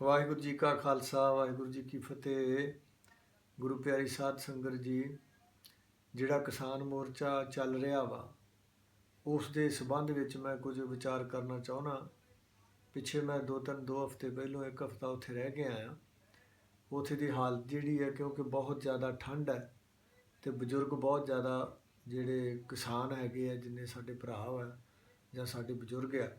ਵਾਹਿਗੁਰੂ ਜੀ ਕਾ ਖਾਲਸਾ, ਵਾਹਿਗੁਰੂ ਜੀ ਕੀ ਫਤਿਹ। ਗੁਰੂ ਪਿਆਰੀ ਸਾਧ ਸੰਗਤ ਜੀ, ਜਿਹੜਾ ਕਿਸਾਨ ਮੋਰਚਾ ਚੱਲ ਰਿਹਾ ਵਾ, ਉਸ ਦੇ ਸਬੰਧ ਵਿੱਚ ਮੈਂ ਕੁਝ ਵਿਚਾਰ ਕਰਨਾ ਚਾਹੁੰਦਾ। ਪਿੱਛੇ ਮੈਂ ਦੋ ਤਿੰਨ, ਦੋ ਹਫ਼ਤੇ ਪਹਿਲਾਂ ਇੱਕ ਹਫ਼ਤਾ ਉੱਥੇ ਰਹਿ ਕੇ ਆਇਆ। ਉੱਥੇ ਦੀ ਹਾਲਤ ਜਿਹੜੀ ਹੈ, ਕਿਉਂਕਿ ਬਹੁਤ ਜ਼ਿਆਦਾ ਠੰਡ ਹੈ ਤੇ ਬਜ਼ੁਰਗ ਬਹੁਤ ਜ਼ਿਆਦਾ ਜਿਹੜੇ ਕਿਸਾਨ ਹੈਗੇ ਆ, ਜਿੰਨੇ ਸਾਡੇ ਭਰਾ ਆ ਜਾਂ ਸਾਡੇ ਬਜ਼ੁਰਗ ਆ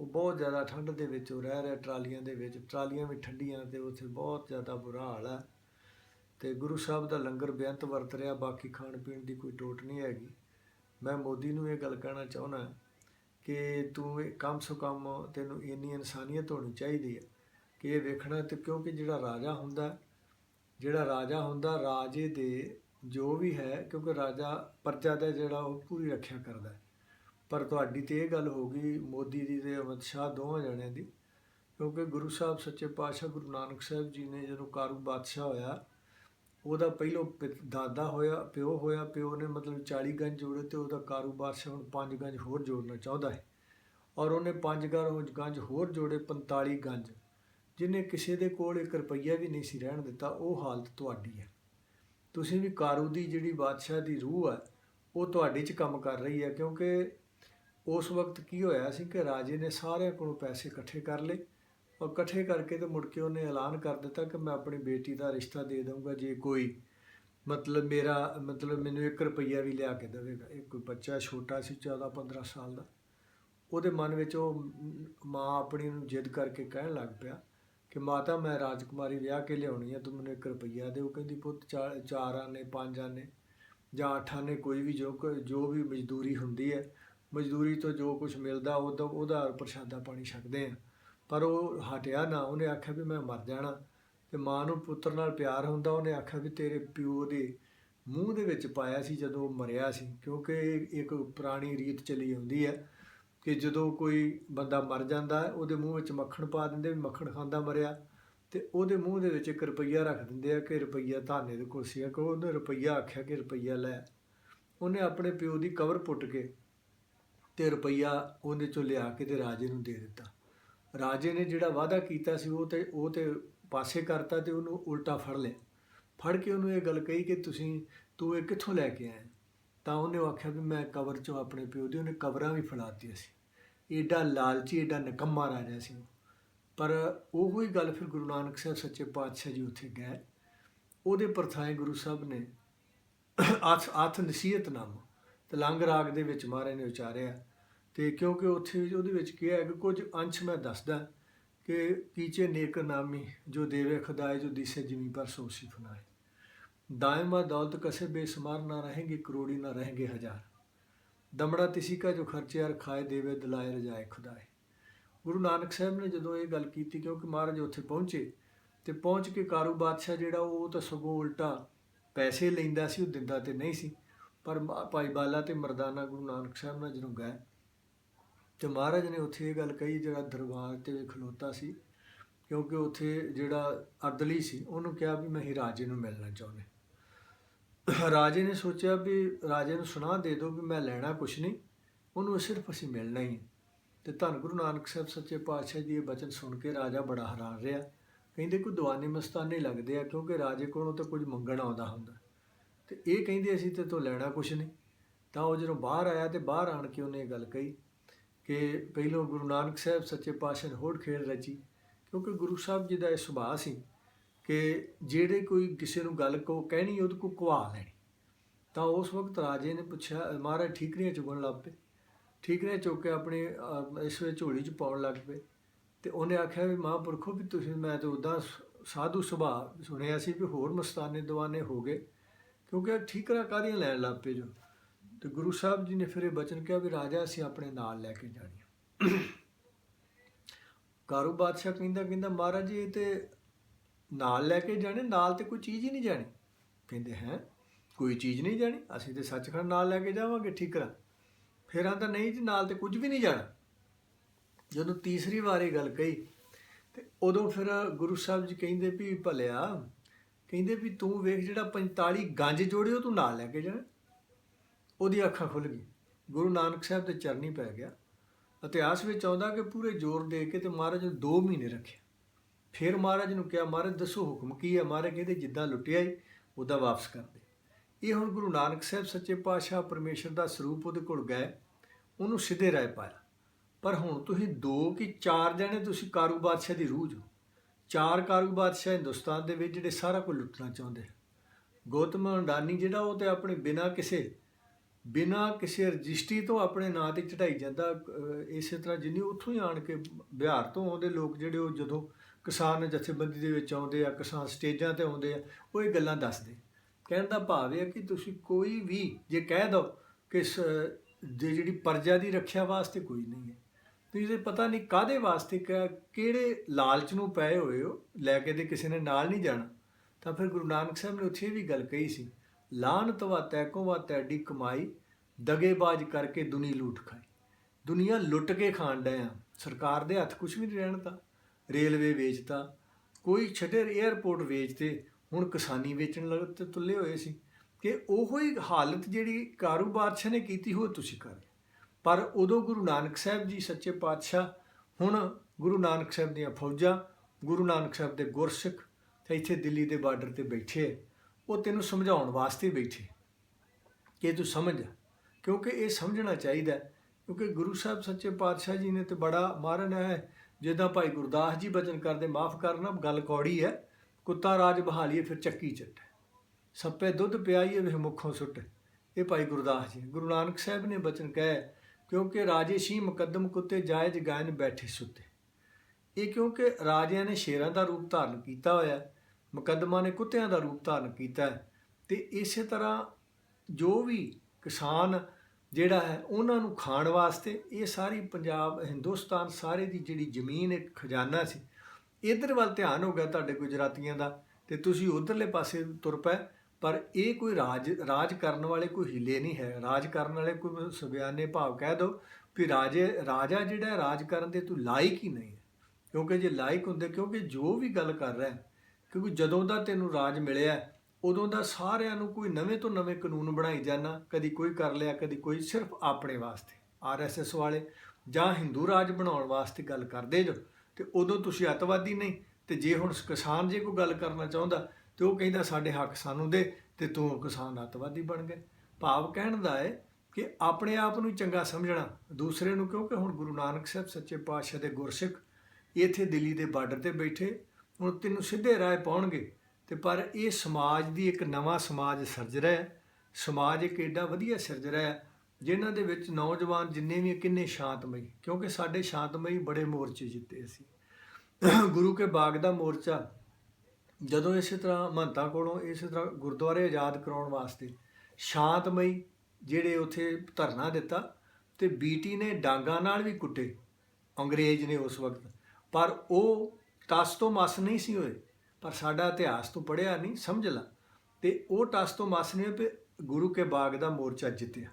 ਉਹ ਬਹੁਤ ਜ਼ਿਆਦਾ ਠੰਡ ਦੇ ਵਿੱਚ ਉਹ ਰਹਿ ਰਿਹਾ ਟਰਾਲੀਆਂ ਦੇ ਵਿੱਚ, ਟਰਾਲੀਆਂ ਵੀ ਠੰਡੀਆਂ ਤੇ ਉੱਥੇ ਬਹੁਤ ਜ਼ਿਆਦਾ ਬੁਰਾ ਹਾਲ ਹੈ। ਤੇ ਗੁਰੂ ਸਾਹਿਬ ਦਾ ਲੰਗਰ ਬੇਅੰਤ ਵਰਤ ਰਿਹਾ, ਬਾਕੀ ਖਾਣ ਪੀਣ ਦੀ ਕੋਈ ਟੋਟ ਨਹੀਂ ਹੈਗੀ। ਮੈਂ ਮੋਦੀ ਨੂੰ ਇਹ ਗੱਲ ਕਹਿਣਾ ਚਾਹੁੰਦਾ ਕਿ ਤੂੰ ਕਮ ਸੋ ਕਮ ਤੈਨੂੰ ਇੰਨੀ ਇਨਸਾਨੀਅਤ ਹੋਣੀ ਚਾਹੀਦੀ ਹੈ ਕਿ ਇਹ ਵੇਖਣਾ ਤੇ ਕਿਉਂਕਿ ਜਿਹੜਾ ਰਾਜਾ ਹੁੰਦਾ, ਜਿਹੜਾ ਰਾਜਾ ਹੁੰਦਾ ਰਾਜੇ ਦੇ ਜੋ ਵੀ ਹੈ, ਕਿਉਂਕਿ ਰਾਜਾ ਪ੍ਰਜਾ ਦਾ ਜਿਹੜਾ ਉਹ ਪੂਰੀ ਰੱਖਿਆ ਕਰਦਾ ਹੈ। ਪਰ ਤੁਹਾਡੀ ਤੇ ਇਹ ਗੱਲ ਹੋ ਗਈ ਮੋਦੀ ਦੀ ਤੇ ਅਮਿਤ ਸ਼ਾਹ ਦੋਵਾਂ ਜਣਿਆਂ ਦੀ, ਕਿਉਂਕਿ ਗੁਰੂ ਸਾਹਿਬ ਸੱਚੇ ਪਾਤਸ਼ਾਹ ਗੁਰੂ ਨਾਨਕ ਸਾਹਿਬ ਜੀ ਨੇ ਜਦੋਂ ਕਾਰੂ ਬਾਦਸ਼ਾਹ ਹੋਇਆ, ਉਹਦਾ ਪਹਿਲੋਂ ਪਿ- ਦਾਦਾ ਹੋਇਆ, ਪਿਓ ਹੋਇਆ, ਪਿਓ ਨੇ ਮਤਲਬ 40 ਗੰਜ ਜੋੜੇ ਤੇ ਉਹਦਾ ਕਾਰੂ ਬਾਦਸ਼ਾਹ ਹੁਣ 5 ਗੰਜ ਹੋਰ ਜੋੜਨਾ ਚਾਹੁੰਦਾ ਹੈ ਔਰ ਉਹਨੇ 5 ਗੰਜ ਹੋਰ ਜੋੜੇ 45 ਗੰਜ ਜਿਹਨੇ ਕਿਸੇ ਦੇ ਕੋਲ 1 ਰੁਪਈਆ ਵੀ ਨਹੀਂ ਸੀ ਰਹਿਣ ਦਿੱਤਾ, ਉਹ ਹਾਲਤ ਤੁਹਾਡੀ ਹੈ। ਤੁਸੀਂ ਵੀ ਕਾਰੂ ਦੀ ਜਿਹੜੀ ਬਾਦਸ਼ਾਹ ਦੀ ਰੂਹ ਹੈ, ਉਹ ਤੁਹਾਡੇ 'ਚ ਕੰਮ ਕਰ ਰਹੀ ਹੈ, ਕਿਉਂਕਿ ਉਸ ਵਕਤ ਕੀ ਹੋਇਆ ਸੀ ਕਿ ਰਾਜੇ ਨੇ ਸਾਰਿਆਂ ਕੋਲੋਂ ਪੈਸੇ ਇਕੱਠੇ ਕਰ ਲਏ ਔਰ ਇਕੱਠੇ ਕਰਕੇ ਤੇ ਮੁੜ ਕੇ ਉਹਨੇ ਐਲਾਨ ਕਰ ਦਿੱਤਾ ਕਿ ਮੈਂ ਆਪਣੀ ਬੇਟੀ ਦਾ ਰਿਸ਼ਤਾ ਦੇ ਦਊਂਗਾ, ਜੇ ਕੋਈ ਮਤਲਬ ਮੇਰਾ, ਮਤਲਬ ਮੈਨੂੰ 1 ਰੁਪਈਆ ਵੀ ਲਿਆ ਕੇ ਦੇਵੇਗਾ। ਇਹ ਕੋਈ ਬੱਚਾ ਛੋਟਾ ਸੀ 14 15 ਸਾਲ ਦਾ। ਉਹਦੇ ਮਨ ਵਿੱਚ ਉਹ ਮਾਂ ਆਪਣੀ ਨੂੰ ਜਿੱਦ ਕਰਕੇ ਕਹਿਣ ਲੱਗ ਪਿਆ ਕਿ ਮਾਤਾ, ਮੈਂ ਰਾਜਕੁਮਾਰੀ ਵਿਆਹ ਕੇ ਲਿਆਉਣੀ ਹੈ ਤੂੰ ਮੈਨੂੰ 1 ਰੁਪਈਆ ਦੇ ਉਹ ਕਹਿੰਦੀ, ਪੁੱਤ ਚਾਰ ਆਨੇ ਪੰਜ ਆਨੇ ਜਾਂ ਅੱਠ ਆਨੇ ਕੋਈ ਵੀ ਜੋ, ਕੋਈ- ਜੋ ਵੀ ਮਜ਼ਦੂਰੀ ਹੁੰਦੀ ਹੈ ਮਜ਼ਦੂਰੀ ਤੋਂ ਜੋ ਕੁਝ ਮਿਲਦਾ ਉਹ ਤਾਂ ਉਹਦਾ ਪ੍ਰਸ਼ਾਦਾ ਪਾਣੀ ਛਕਦੇ ਆ। ਪਰ ਉਹ ਹਟਿਆ ਨਾ, ਉਹਨੇ ਆਖਿਆ ਵੀ ਮੈਂ ਮਰ ਜਾਣਾ। ਤੇ ਮਾਂ ਨੂੰ ਪੁੱਤਰ ਨਾਲ ਪਿਆਰ ਹੁੰਦਾ, ਉਹਨੇ ਆਖਿਆ ਵੀ ਤੇਰੇ ਪਿਓ ਦੇ ਮੂੰਹ ਦੇ ਵਿੱਚ ਪਾਇਆ ਸੀ ਜਦੋਂ ਉਹ ਮਰਿਆ ਸੀ। ਕਿਉਂਕਿ ਇੱਕ ਪੁਰਾਣੀ ਰੀਤ ਚਲੀ ਆਉਂਦੀ ਹੈ ਕਿ ਜਦੋਂ ਕੋਈ ਬੰਦਾ ਮਰ ਜਾਂਦਾ, ਉਹਦੇ ਮੂੰਹ ਵਿੱਚ ਮੱਖਣ ਪਾ ਦਿੰਦੇ ਵੀ ਮੱਖਣ ਖਾਂਦਾ ਮਰਿਆ। ਤੇ ਉਹਦੇ ਮੂੰਹ ਦੇ ਵਿੱਚ ਇੱਕ ਰੁਪਈਆ ਰੱਖ ਦਿੰਦੇ ਆ ਕਿ ਰੁਪਈਆ ਧਾਨੇ ਦੇ ਕੋਲ ਸੀ। ਕਿ ਉਹਨੇ ਰੁਪਈਆ ਆਖਿਆ ਕਿ ਰੁਪਈਆ ਲੈ। ਉਹਨੇ ਆਪਣੇ ਪਿਓ ਦੀ ਕਬਰ ਪੁੱਟ ਕੇ ਤੇ ਰੁਪਈਆ ਉਹਦੇ ਚੋਂ ਲਿਆ ਕੇ ਤੇ ਰਾਜੇ ਨੂੰ ਦੇ ਦਿੱਤਾ। ਰਾਜੇ ਨੇ ਜਿਹੜਾ ਵਾਅਦਾ ਕੀਤਾ ਸੀ ਉਹ ਤੇ ਉਹ ਤੇ ਪਾਸੇ ਕਰਤਾ ਤੇ ਉਹਨੂੰ ਉਲਟਾ ਫੜ ਲਿਆ। ਫੜ ਕੇ ਉਹਨੂੰ ਇਹ ਗੱਲ ਕਹੀ ਕਿ ਤੁਸੀਂ, ਤੂੰ ਇਹ ਕਿੱਥੋਂ ਲੈ ਕੇ ਆਇਆ? ਤਾਂ ਉਹਨੇ ਆਖਿਆ ਵੀ ਮੈਂ ਕਬਰ ਚੋਂ ਆਪਣੇ ਪਿਓ ਦੀ, ਉਹਨੇ ਕਬਰਾਂ ਵੀ ਫੜਾਤੀਆਂ ਸੀ। ਏਡਾ ਲਾਲਚੀ, ਏਡਾ ਨਿਕੰਮਾ ਰਾਜਾ ਸੀ ਉਹ। ਪਰ ਉਹੋ ਹੀ ਗੱਲ ਫਿਰ ਗੁਰੂ ਨਾਨਕ ਸਾਹਿਬ ਸੱਚੇ ਪਾਤਸ਼ਾਹ ਜੀ ਉੱਥੇ ਗਏ। ਉਹਦੇ ਪਰਥਾਏ ਗੁਰੂ ਸਾਹਿਬ ਨੇ ਅਥ ਆਥ ਨਸੀਹਤ ਨਾਮ ਤਲੰਗ ਰਾਗ ਦੇ ਵਿੱਚ ਮਹਾਰਾਜ ਨੇ ਉਚਾਰਿਆ ਤੇ ਕਿਉਂਕਿ ਉੱਥੇ ਉਹਦੇ ਵਿੱਚ ਕੀ ਹੈ ਕਿ ਕੁਝ ਅੰਸ਼ ਮੈਂ ਦੱਸਦਾ ਕਿ ਕੀਚੇ ਨੇਕ ਨਾਮੀ ਜੋ ਦੇਵੇ ਖੁਦਾਏ ਜੋ ਦਿਸੇ ਜਿਮੀ ਪਰ ਸੋਸੀ ਫਨਾਏ दायमा दौलत कसे बेशुमार ना रहेंगे करोड़ी ना रहेंगे हजार ਦਮੜਾ ਤਿਸੀ ਕਾ ਜੋ ਖਰਚੇ ਹਰ ਖਾਏ ਦੇਵੇ ਦਿਲਾਏ ਰਜਾਏ ਖੁਦਾਏ ਗੁਰੂ ਨਾਨਕ ਸਾਹਿਬ ਨੇ ਜਦੋਂ ਇਹ ਗੱਲ ਕੀਤੀ ਕਿਉਂਕਿ ਮਹਾਰਾਜ ਉੱਥੇ ਪਹੁੰਚੇ ਤੇ ਪਹੁੰਚ ਕੇ ਕਾਰੂ ਬਾਦਸ਼ਾਹ ਜਿਹੜਾ ਉਹ ਤਾਂ ਸਗੋਂ ਉਲਟਾ ਪੈਸੇ ਲੈਂਦਾ ਸੀ ਉਹ ਦਿੰਦਾ ਤੇ ਨਹੀਂ ਸੀ ਪਰ ਭਾਈ ਬਾਲਾ ਤੇ ਮਰਦਾਨਾ ਗੁਰੂ ਨਾਨਕ ਸਾਹਿਬ ਨਾਲ ਜਦੋਂ ਗਏ, ਤੇ ਮਹਾਰਾਜ ਨੇ ਉੱਥੇ ਇਹ ਗੱਲ ਕਹੀ, ਜਿਹੜਾ ਦਰਬਾਰ ਤੇ ਖਲੋਤਾ ਸੀ, ਕਿਉਂਕਿ ਉੱਥੇ ਜਿਹੜਾ ਅਰਦਲੀ ਸੀ, ਉਹਨੂੰ ਕਿਹਾ ਵੀ ਮੈਂ ਹੀ ਰਾਜੇ ਨੂੰ ਮਿਲਣਾ ਚਾਹੁੰਦਾ। ਰਾਜੇ ਨੇ ਸੋਚਿਆ ਵੀ ਰਾਜੇ ਨੂੰ ਸੁਣਾ ਦੇ ਦਿਓ ਵੀ ਮੈਂ ਲੈਣਾ ਕੁਛ ਨਹੀਂ, ਉਹਨੂੰ ਸਿਰਫ ਅਸੀਂ ਮਿਲਣਾ ਹੀ ਹੈ। ਤੇ ਧੰਨ ਗੁਰੂ ਨਾਨਕ ਸਾਹਿਬ ਸੱਚੇ ਪਾਤਸ਼ਾਹ ਜੀ ਇਹ ਬਚਨ ਸੁਣ ਕੇ ਰਾਜਾ ਬੜਾ ਹੈਰਾਨ ਰਿਹਾ। ਕਹਿੰਦੇ, ਕੋਈ ਦੀਵਾਨੇ ਮਸਤਾਨੇ ਲੱਗਦੇ ਆ, ਕਿਉਂਕਿ ਰਾਜੇ ਕੋਲੋਂ ਤਾਂ ਕੁਝ ਮੰਗਣ ਆਉਂਦਾ ਹੁੰਦਾ। ਤੇ ਇਹ ਕਹਿੰਦੇ ਅਸੀਂ ਤੇ ਤੋਂ ਲੈਣਾ ਕੁਛ ਨਹੀਂ। ਤਾਂ ਉਹ ਜਦੋਂ ਬਾਹਰ ਆਇਆ ਤੇ ਬਾਹਰ ਆਣ ਕੇ ਉਹਨੇ ਇਹ ਗੱਲ ਕਹੀ ਕਿ ਪਹਿਲੋਂ ਗੁਰੂ ਨਾਨਕ ਸਾਹਿਬ ਸੱਚੇ ਪਾਤਸ਼ਾਹ ਨੇ ਹੋੜ ਖੇਡ ਰਚੀ, ਕਿਉਂਕਿ ਗੁਰੂ ਸਾਹਿਬ ਜੀ ਦਾ ਇਹ ਸੁਭਾਅ ਸੀ ਕਿ ਜਿਹੜੇ ਕੋਈ ਕਿਸੇ ਨੂੰ ਗੱਲ ਕੋ ਕਹਿਣੀ, ਉਹਦੇ ਕੋ ਕਵਾ ਲੈਣੀ ਤਾਂ ਉਸ ਵਕਤ ਰਾਜੇ ਨੇ ਪੁੱਛਿਆ, ਮਹਾਰਾਜ, ਠੀਕਰੀਆਂ ਚੁਗਣ ਲੱਗ ਪਏ? ਠੀਕਰੀਆਂ ਚੁੱਕ ਕੇ ਆਪਣੇ ਇਸ ਵਿੱਚ ਝੋਲੀ ਚ ਪਾਉਣ ਲੱਗ ਪਏ ਤੇ ਉਹਨੇ ਆਖਿਆ ਵੀ ਮਹਾਂਪੁਰਖੋ, ਵੀ ਤੁਸੀਂ, ਮੈਂ ਤਾਂ ਉਦਾਂ ਸਾਧੂ ਸੁਭਾਅ ਸੁਣਿਆ ਸੀ ਵੀ ਹੋਰ ਮਸਤਾਨੇ ਦੀਵਾਨੇ ਹੋ ਗਏ। ਕਿਉਂਕਿ ਠੀਕਰਾ ਕਾਹਦੀਆਂ ਲੈਣ ਲੱਗ ਪਏ ਜੋ? ਤੇ ਗੁਰੂ ਸਾਹਿਬ ਜੀ ਨੇ ਫਿਰ ਇਹ ਬਚਨ ਕਿਹਾ ਵੀ ਰਾਜਾ, ਅਸੀਂ ਆਪਣੇ ਨਾਲ ਲੈ ਕੇ ਜਾਣੀ ਕਾਰੂ ਬਾਦਸ਼ਾਹ ਕਹਿੰਦਾ ਕਹਿੰਦਾ, ਮਹਾਰਾਜ ਜੀ, ਇਹ ਤੇ ਨਾਲ ਲੈ ਕੇ ਜਾਣੇ, ਨਾਲ ਤੇ ਕੋਈ ਚੀਜ਼ ਹੀ ਨਹੀਂ ਜਾਣੀ। ਕਹਿੰਦੇ, ਹੈ? ਕੋਈ ਚੀਜ਼ ਨਹੀਂ ਜਾਣੀ, ਅਸੀਂ ਤੇ ਸੱਚਖੰਡ ਨਾਲ ਲੈ ਕੇ ਜਾਵਾਂਗੇ ਠੀਕਰਾ। ਫਿਰ ਆਂਦਾ ਨਹੀਂ ਜੀ, ਨਾਲ ਤੇ ਕੁਝ ਵੀ ਨਹੀਂ ਜਾਣਾ। ਜਦੋਂ ਤੀਸਰੀ ਵਾਰ ਇਹ ਗੱਲ ਕਹੀ, ਤੇ ਉਦੋਂ ਫਿਰ ਗੁਰੂ ਸਾਹਿਬ ਜੀ ਕਹਿੰਦੇ ਵੀ ਭਲਿਆ ਕਹਿੰਦੇ ਵੀ ਤੂੰ ਵੇਖ ਜਿਹੜਾ 45 ਗੰਜ ਜੋੜਿਓ, ਤੂੰ ਨਾਲ ਲੈ ਕੇ ਜਾਣਾ। ਉਹਦੀ ਅੱਖਾਂ ਖੁੱਲ ਗਈ ਗੁਰੂ ਨਾਨਕ ਸਾਹਿਬ ਤੇ ਚਰਨੀ ਪੈ ਗਿਆ। ਇਤਿਹਾਸ ਵਿੱਚ ਆਉਂਦਾ ਕਿ ਪੂਰੇ ਜ਼ੋਰ ਦੇ ਕੇ ਤੇ ਮਹਾਰਾਜ ਨੇ 2 ਮਹੀਨੇ ਰੱਖਿਆ ਫਿਰ ਮਹਾਰਾਜ ਨੂੰ ਕਿਹਾ, ਮਹਾਰਾਜ, ਦੱਸੋ ਹੁਕਮ ਕੀ ਹੈ? ਮਹਾਰਾਜ ਕਹਿੰਦੇ, ਜਿੱਦਾਂ ਲੁੱਟਿਆ ਈ ਉਹਦਾ ਵਾਪਸ ਕਰ ਦੇ। ਇਹ ਹੁਣ ਗੁਰੂ ਨਾਨਕ ਸਾਹਿਬ ਸੱਚੇ ਪਾਤਸ਼ਾਹ ਪਰਮੇਸ਼ਰ ਦਾ ਸਰੂਪ ਉਹਦੇ ਕੋਲ ਗਏ। ਉਹਨੂੰ ਸਿੱਧੇ ਰਾਹ ਪਾਇਆ। ਪਰ ਹੁਣ ਤੁਸੀਂ ਦੋ ਕਿ ਚਾਰ ਜਣੇ ਤੁਸੀਂ ਕਾਰੂ ਬਾਦਸ਼ਾਹ ਦੀ ਰੂਹ ਜੋ ਚਾਰ ਕਾਰੂ ਬਾਦਸ਼ਾਹ ਹਿੰਦੁਸਤਾਨ ਦੇ ਵਿੱਚ ਜਿਹੜੇ ਸਾਰਾ ਕੁਝ ਲੁੱਟਣਾ ਚਾਹੁੰਦੇ ਗੌਤਮ ਅੰਡਾਨੀ ਜਿਹੜਾ ਉਹ ਤੇ ਆਪਣੇ ਬਿਨਾਂ ਕਿਸੇ ਬਿਨਾਂ ਕਿਸੇ ਰਜਿਸਟਰੀ ਤੋਂ ਆਪਣੇ ਨਾਂ ਤੇ ਚੜਾਈ ਜਾਂਦਾ ਇਸੇ ਤਰ੍ਹਾਂ ਜਿੰਨੀ ਉੱਥੋਂ ਹੀ ਆਣ ਕੇ ਬਿਹਾਰ ਤੋਂ ਆਉਂਦੇ ਲੋਕ ਜਿਹੜੇ ਉਹ ਜਦੋਂ ਕਿਸਾਨ ਜਥੇਬੰਦੀ ਦੇ ਵਿੱਚ ਆਉਂਦੇ ਆ, ਕਿਸਾਨ ਸਟੇਜਾਂ ਤੇ ਆਉਂਦੇ ਆ, ਉਹ ਇਹ ਗੱਲਾਂ ਦੱਸਦੇ। ਕਹਿਣ ਦਾ ਭਾਵ ਇਹ ਹੈ ਕਿ ਤੁਸੀਂ ਕੋਈ ਵੀ ਜੇ ਕਹਿ ਦੋ ਕਿ ਸ- ਜਿਹੜੀ ਪਰਜਾ ਦੀ ਰੱਖਿਆ ਵਾਸਤੇ ਕੋਈ ਨਹੀਂ ਹੈ। ਤੁਸੀਂ ਪਤਾ ਨਹੀਂ ਕਾਦੇ ਵਾਸਤੇ ਕਿਹੜੇ ਲਾਲਚ ਨੂੰ ਪਏ ਹੋਏ ਹੋ, ਲੈ ਕੇ ਤੇ ਕਿਸੇ ਨੇ ਨਾਲ ਨਹੀਂ ਜਾਣਾ। ਤਾਂ ਫਿਰ ਗੁਰੂ ਨਾਨਕ ਸਾਹਿਬ ਨੇ ਉੱਥੇ ਇਹ ਵੀ ਗੱਲ ਕਹੀ ਸੀ ਲਾਨਤ ਵਾ ਤੈਕੋ ਵਾ ਤੈਡੀ ਕਮਾਈ, ਦਗੇਬਾਜ਼ ਕਰਕੇ ਦੁਨੀ ਲੂਟ ਖਾਈ। ਦੁਨੀਆ ਲੁੱਟ ਕੇ ਖਾਣ ਡਏ ਸਰਕਾਰ ਦੇ ਹੱਥ ਕੁਝ ਵੀ ਨਹੀਂ ਰਹਿਣ ਤਾਂ ਰੇਲਵੇ ਵੇਚਤਾ, ਕੋਈ ਛੱਡੇ 에ਅਰਪੋਰਟ ਵੇਚਤੇ, ਹੁਣ ਕਿਸਾਨੀ ਵੇਚਣ ਲੱਗ, ਤੇ ਤੁੱਲੇ ਹੋਏ ਸੀ। ਕਿ ਉਹੋ ਹੀ ਹਾਲਤ ਜਿਹੜੀ ਕਾਰੂ ਨੇ ਕੀਤੀ ਹੋ ਤੁਸੀਂ ਕਰ ਰਹੇ। ਪਰ ਉਦੋਂ ਗੁਰੂ ਨਾਨਕ ਸਾਹਿਬ ਜੀ ਸੱਚੇ ਪਾਤਸ਼ਾਹ, ਹੁਣ ਗੁਰੂ ਨਾਨਕ ਸਾਹਿਬ ਦੀਆਂ ਫੌਜਾਂ, ਗੁਰੂ ਨਾਨਕ ਸਾਹਿਬ ਦੇ ਗੁਰਸਿੱਖ ਤੇ ਇੱਥੇ ਦਿੱਲੀ ਦੇ ਬਾਰਡਰ ਤੇ ਬੈਠੇ, ਉਹ ਤੈਨੂੰ ਸਮਝਾਉਣ ਵਾਸਤੇ ਬੈਠੇ। ਕਿ ਤੂੰ ਸਮਝ, ਕਿਉਂਕਿ ਇਹ ਸਮਝਣਾ ਚਾਹੀਦਾ ਕਿਉਂਕਿ ਗੁਰੂ ਸਾਹਿਬ ਸੱਚੇ ਪਾਤਸ਼ਾਹ ਜੀ ਨੇ ਤੇ ਬੜਾ ਮਾਰਨ ਹੈ। ਜਿੱਦਾਂ ਭਾਈ ਗੁਰਦਾਸ ਜੀ ਬਚਨ ਕਰਦੇ, ਮਾਫ ਕਰਨਾ, ਗੱਲ ਕੌੜੀ ਹੈ, ਕੁੱਤਾ ਰਾਜ ਬਹਾਲੀਏ ਫਿਰ ਚੱਕੀ ਚੱਟੇ। ਸੱਪੇ ਦੁੱਧ ਪਿਆਈਏ ਵੇ ਮੁੱਖੋਂ ਸੁੱਟ। ਇਹ ਭਾਈ ਗੁਰਦਾਸ ਜੀ, ਗੁਰੂ ਨਾਨਕ ਸਾਹਿਬ ਨੇ ਬਚਨ ਕਹੇ ਕਿਉਂਕਿ ਰਾਜੇ ਸ਼ੀ ਮੁਕੱਦਮ ਕੁੱਤੇ ਜਾਇਜ਼ ਗਾਇਨ ਬੈਠੇ ਸੁੱਤੇ। ਇਹ ਕਿਉਂਕਿ ਰਾਜਿਆਂ ਨੇ ਸ਼ੇਰਾਂ ਦਾ ਰੂਪ ਧਾਰਨ ਕੀਤਾ ਹੋਇਆ ਮੁਕੱਦਮਾ ਨੇ ਕੁੱਤਿਆਂ ਦਾ ਰੂਪ ਧਾਰਨ ਕੀਤਾ ਹੈ ਤੇ ਇਸੇ ਤਰ੍ਹਾਂ ਜੋ ਵੀ ਕਿਸਾਨ ਜਿਹੜਾ ਹੈ, ਉਹਨਾਂ ਨੂੰ ਖਾਣ ਵਾਸਤੇ ਇਹ ਸਾਰੀ ਪੰਜਾਬ, ਹਿੰਦੁਸਤਾਨ ਸਾਰੇ ਦੀ ਜਿਹੜੀ ਜ਼ਮੀਨ ਇੱਕ ਖਜ਼ਾਨਾ ਸੀ, ਇਧਰ ਵੱਲ ਧਿਆਨ ਹੋ ਗਿਆ ਤੁਹਾਡੇ ਗੁਜਰਾਤੀਆਂ ਦਾ ਤੇ ਤੁਸੀਂ ਉਧਰਲੇ ਪਾਸੇ ਤੁਰ ਪਏ। ਪਰ ਇਹ ਕੋਈ ਰਾਜ ਰਾਜ ਕਰਨ ਵਾਲੇ ਕੋਈ ਹਿੱਲੇ ਨਹੀਂ ਹੈ। ਰਾਜ ਕਰਨ ਵਾਲੇ ਕੋਈ ਸੁਬਿਆਨੇ ਭਾਵ ਕਹਿ ਦੋ ਵੀ ਰਾਜੇ, ਰਾਜਾ ਜਿਹੜਾ ਰਾਜ ਕਰਨ ਦੇ ਤੂੰ ਲਾਇਕ ਹੀ ਨਹੀਂ ਹੈ। ਕਿਉਂਕਿ ਜੇ ਲਾਇਕ ਹੁੰਦੇ, ਕਿਉਂਕਿ ਜੋ ਵੀ ਗੱਲ ਕਰ ਰਿਹਾ ਕਿਉਂਕਿ ਜਦੋਂ ਦਾ ਤੈਨੂੰ ਰਾਜ ਮਿਲਿਆ, ਉਦੋਂ ਦਾ ਸਾਰਿਆਂ ਨੂੰ ਕੋਈ ਨਵੇਂ ਤੋਂ ਨਵੇਂ ਕਾਨੂੰਨ ਬਣਾਈ ਜਾਣਾ, ਕਦੀ ਕੋਈ ਕਰ ਲਿਆ, ਕਦੀ ਕੋਈ ਸਿਰਫ ਆਪਣੇ ਵਾਸਤੇ। ਆਰਐਸਐਸ ਵਾਲੇ ਜਾਂ ਹਿੰਦੂ ਰਾਜ ਬਣਾਉਣ ਵਾਸਤੇ ਗੱਲ ਕਰਦੇ ਜੋ, ਤੇ ਉਦੋਂ ਤੁਸੀਂ ਅੱਤਵਾਦੀ ਨਹੀਂ। ਤੇ ਜੇ ਹੁਣ ਕਿਸਾਨ ਜੇ ਕੋਈ ਗੱਲ ਕਰਨਾ ਚਾਹੁੰਦਾ ਤੇ ਉਹ ਕਹਿੰਦਾ ਸਾਡੇ ਹੱਕ ਸਾਨੂੰ ਦੇ ਤੇ ਤੂੰ ਕਿਸਾਨ ਅੱਤਵਾਦੀ ਬਣ ਗਏ ਭਾਵ ਕਹਿਣ ਦਾ ਹੈ ਕਿ ਆਪਣੇ ਆਪ ਨੂੰ ਚੰਗਾ ਸਮਝਣਾ, ਦੂਸਰੇ ਨੂੰ ਕਿਉਂਕਿ ਹੁਣ ਗੁਰੂ ਨਾਨਕ ਸਾਹਿਬ ਸੱਚੇ ਪਾਤਸ਼ਾਹ ਦੇ ਗੁਰਸਿੱਖ ਇੱਥੇ ਦਿੱਲੀ ਦੇ ਬਾਰਡਰ ਤੇ ਬੈਠੇ, ਹੁਣ ਤੈਨੂੰ ਸਿੱਧੇ ਰਾਹ ਪਾਉਣਗੇ। ਤੇ ਪਰ ਇਹ ਸਮਾਜ ਦੀ ਇੱਕ ਨਵਾਂ ਸਮਾਜ ਸਿਰਜ ਰਿਹਾ ਸਮਾਜ ਇੱਕ ਏਡਾ ਵਧੀਆ ਸਿਰਜ ਰਿਹਾ ਹੈ, ਜਿਨ੍ਹਾਂ ਦੇ ਵਿੱਚ ਨੌਜਵਾਨ ਜਿੰਨੇ ਵੀ ਕਿੰਨੇ ਸ਼ਾਂਤਮਈ, ਕਿਉਂਕਿ ਸਾਡੇ ਸ਼ਾਂਤਮਈ ਬੜੇ ਮੋਰਚੇ ਜਿੱਤੇ ਅਸੀਂ। ਗੁਰੂ ਕੇ ਬਾਗ ਦਾ ਮੋਰਚਾ ਜਦੋਂ ਇਸੇ ਤਰ੍ਹਾਂ ਮਹੰਤਾਂ ਕੋਲੋਂ ਇਸੇ ਤਰ੍ਹਾਂ ਗੁਰਦੁਆਰੇ ਆਜ਼ਾਦ ਕਰਾਉਣ ਵਾਸਤੇ ਸ਼ਾਂਤਮਈ ਜਿਹੜੇ ਉੱਥੇ ਧਰਨਾ ਦਿੱਤਾ ਤੇ ਬੀਟੀ ਨੇ ਡਾਂਗਾ ਨਾਲ ਵੀ ਕੁੱਟੇ, ਅੰਗਰੇਜ਼ ਨੇ ਉਸ ਵਕਤ। ਪਰ ਉਹ ਟਸ ਤੋਂ ਮਸ ਨਹੀਂ ਸੀ ਹੋਏ, ਪਰ ਸਾਡਾ ਇਤਿਹਾਸ ਤੋਂ ਪੜਿਆ ਨਹੀਂ, ਸਮਝ ਲਾ। ਤੇ ਉਹ ਟਸ ਤੋਂ ਮਸ ਨਹੀਂ ਹੋਏ ਵੀ ਗੁਰੂ ਕੇ ਬਾਗ ਦਾ ਮੋਰਚਾ ਜਿੱਤਿਆ।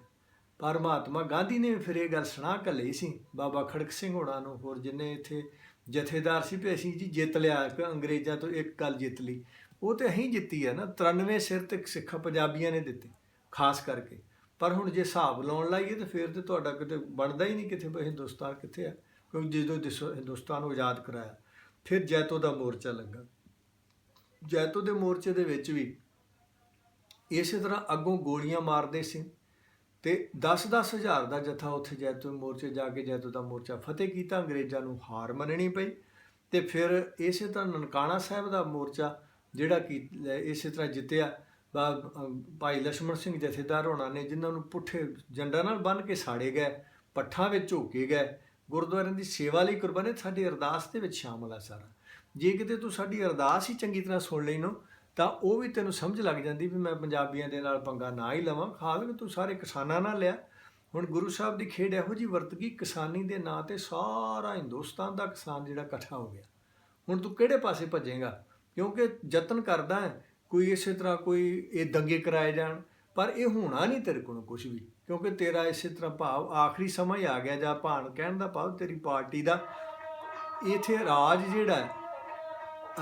ਪਰ ਮਹਾਤਮਾ ਗਾਂਧੀ ਨੇ ਵੀ ਫਿਰ ਇਹ ਗੱਲ ਸੁਣਾ ਕੱਲੀ ਸੀ, ਬਾਬਾ ਖੜਕ ਸਿੰਘ ਹੋਣਾ ਨੂੰ, ਹੋਰ ਜਿੰਨੇ ਇੱਥੇ ਜਥੇਦਾਰ ਸੀ ਵੀ ਅਸੀਂ ਜੀ ਜਿੱਤ ਲਿਆ ਕਿ ਅੰਗਰੇਜ਼ਾਂ ਤੋਂ ਇੱਕ ਗੱਲ ਜਿੱਤ ਲਈ। ਉਹ ਤੇ ਅਸੀਂ ਜਿੱਤੀ ਹੈ ਨਾ 93 ਸਿਰ ਤੇ ਸਿੱਖਾਂ ਪੰਜਾਬੀਆਂ ਨੇ ਦਿੱਤੇ, ਖਾਸ ਕਰਕੇ। ਪਰ ਹੁਣ ਜੇ ਹਿਸਾਬ ਲਾਉਣ ਲਾਈਏ ਤਾਂ ਫਿਰ ਤੇ ਤੁਹਾਡਾ ਕਿਤੇ ਬਣਦਾ ਹੀ ਨਹੀਂ ਕਿਥੇ ਵੀ ਹਿੰਦੁਸਤਾਨ ਕਿੱਥੇ ਆ, ਕਿਉਂਕਿ ਜਦੋਂ ਦਿਸ- ਹਿੰਦੁਸਤਾਨ ਨੂੰ ਆਜ਼ਾਦ ਕਰਾਇਆ, ਫਿਰ ਜੈਤੋ ਦਾ ਮੋਰਚਾ ਲੱਗਾ। ਜੈਤੋ ਦੇ ਮੋਰਚੇ ਦੇ ਵਿੱਚ ਵੀ ਇਸੇ ਤਰ੍ਹਾਂ ਅੱਗੋਂ ਗੋਲੀਆਂ ਮਾਰਦੇ ਸੀ। ਤੇ 10-10 ਹਜ਼ਾਰ ਦਾ ਜਥਾ ਉੱਥੇ ਜੈਤੋ ਮੋਰਚੇ ਜਾ ਕੇ ਜੈਤੋ ਦਾ ਮੋਰਚਾ ਫਤਿਹ ਕੀਤਾ, ਅੰਗਰੇਜ਼ਾਂ ਨੂੰ ਹਾਰ ਮੰਨਣੀ ਪਈ ਤੇ ਫਿਰ ਇਸੇ ਤਰ੍ਹਾਂ ਨਨਕਾਣਾ ਸਾਹਿਬ ਦਾ ਮੋਰਚਾ ਜਿਹੜਾ ਕਿ ਇਸੇ ਤਰ੍ਹਾਂ ਜਿੱਤਿਆ ਭਾਈ ਲక్ష్మణ ਸਿੰਘ ਜਥੇਦਾਰ ਹੋਣਾ ਨੇ, ਜਿਨ੍ਹਾਂ ਨੂੰ ਪੁੱਠੇ ਜੰਡਾ ਨਾਲ ਬੰਨ ਕੇ ਸਾੜੇ ਗਏ, ਪੱਠਾਂ ਵਿੱਚ ਝੋਕੇ ਗਏ, ਗੁਰਦੁਆਰਿਆਂ ਦੀ ਸੇਵਾ ਲਈ ਕੁਰਬਾਨੀ, ਸਾਡੀ ਅਰਦਾਸ ਦੇ ਵਿੱਚ ਸ਼ਾਮਲ ਆ ਸਾਰਾ। ਜੇ ਕਿਤੇ ਤੂੰ ਸਾਡੀ ਅਰਦਾਸ ਹੀ ਚੰਗੀ ਤਰ੍ਹਾਂ ਸੁਣ ਲਈ ਨੋ ਤਾਂ ਉਹ ਵੀ ਤੈਨੂੰ ਸਮਝ ਲੱਗ ਜਾਂਦੀ ਵੀ ਮੈਂ ਪੰਜਾਬੀਆਂ ਦੇ ਨਾਲ ਪੰਗਾ ਨਾ ਹੀ ਲਵਾਂ। ਖਾਲ ਕਿ ਤੂੰ ਸਾਰੇ ਕਿਸਾਨਾਂ ਨਾਲ ਲਿਆ। ਹੁਣ ਗੁਰੂ ਸਾਹਿਬ ਦੀ ਖੇਡ ਇਹੋ ਜੀ ਵਰਤ ਗਈ, ਕਿਸਾਨੀ ਦੇ ਨਾਂ ਤੇ ਸਾਰਾ ਹਿੰਦੁਸਤਾਨ ਦਾ ਕਿਸਾਨ ਜਿਹੜਾ ਇਕੱਠਾ ਹੋ ਗਿਆ। ਹੁਣ ਤੂੰ ਕਿਹੜੇ ਪਾਸੇ ਭੱਜੇਗਾ? ਕਿਉਂਕਿ ਯਤਨ ਕਰਦਾ ਹੈ, ਕੋਈ ਇਸੇ ਤਰ੍ਹਾਂ ਕੋਈ ਇਹ ਦੰਗੇ ਕਰਾਏ ਜਾਣ, ਪਰ ਇਹ ਹੋਣਾ ਨਹੀਂ ਤੇਰੇ ਕੋਲੋਂ ਕੁਝ ਵੀ। ਕਿਉਂਕਿ ਤੇਰਾ ਇਸੇ ਤਰ੍ਹਾਂ ਭਾਵ ਆਖਰੀ ਸਮਾਂ ਹੀ ਆ ਗਿਆ, ਜਾਂ ਭਾਣ ਕਹਿਣ ਦਾ ਭਾਵ ਤੇਰੀ ਪਾਰਟੀ ਦਾ। ਇਥੇ ਰਾਜ ਜਿਹੜਾ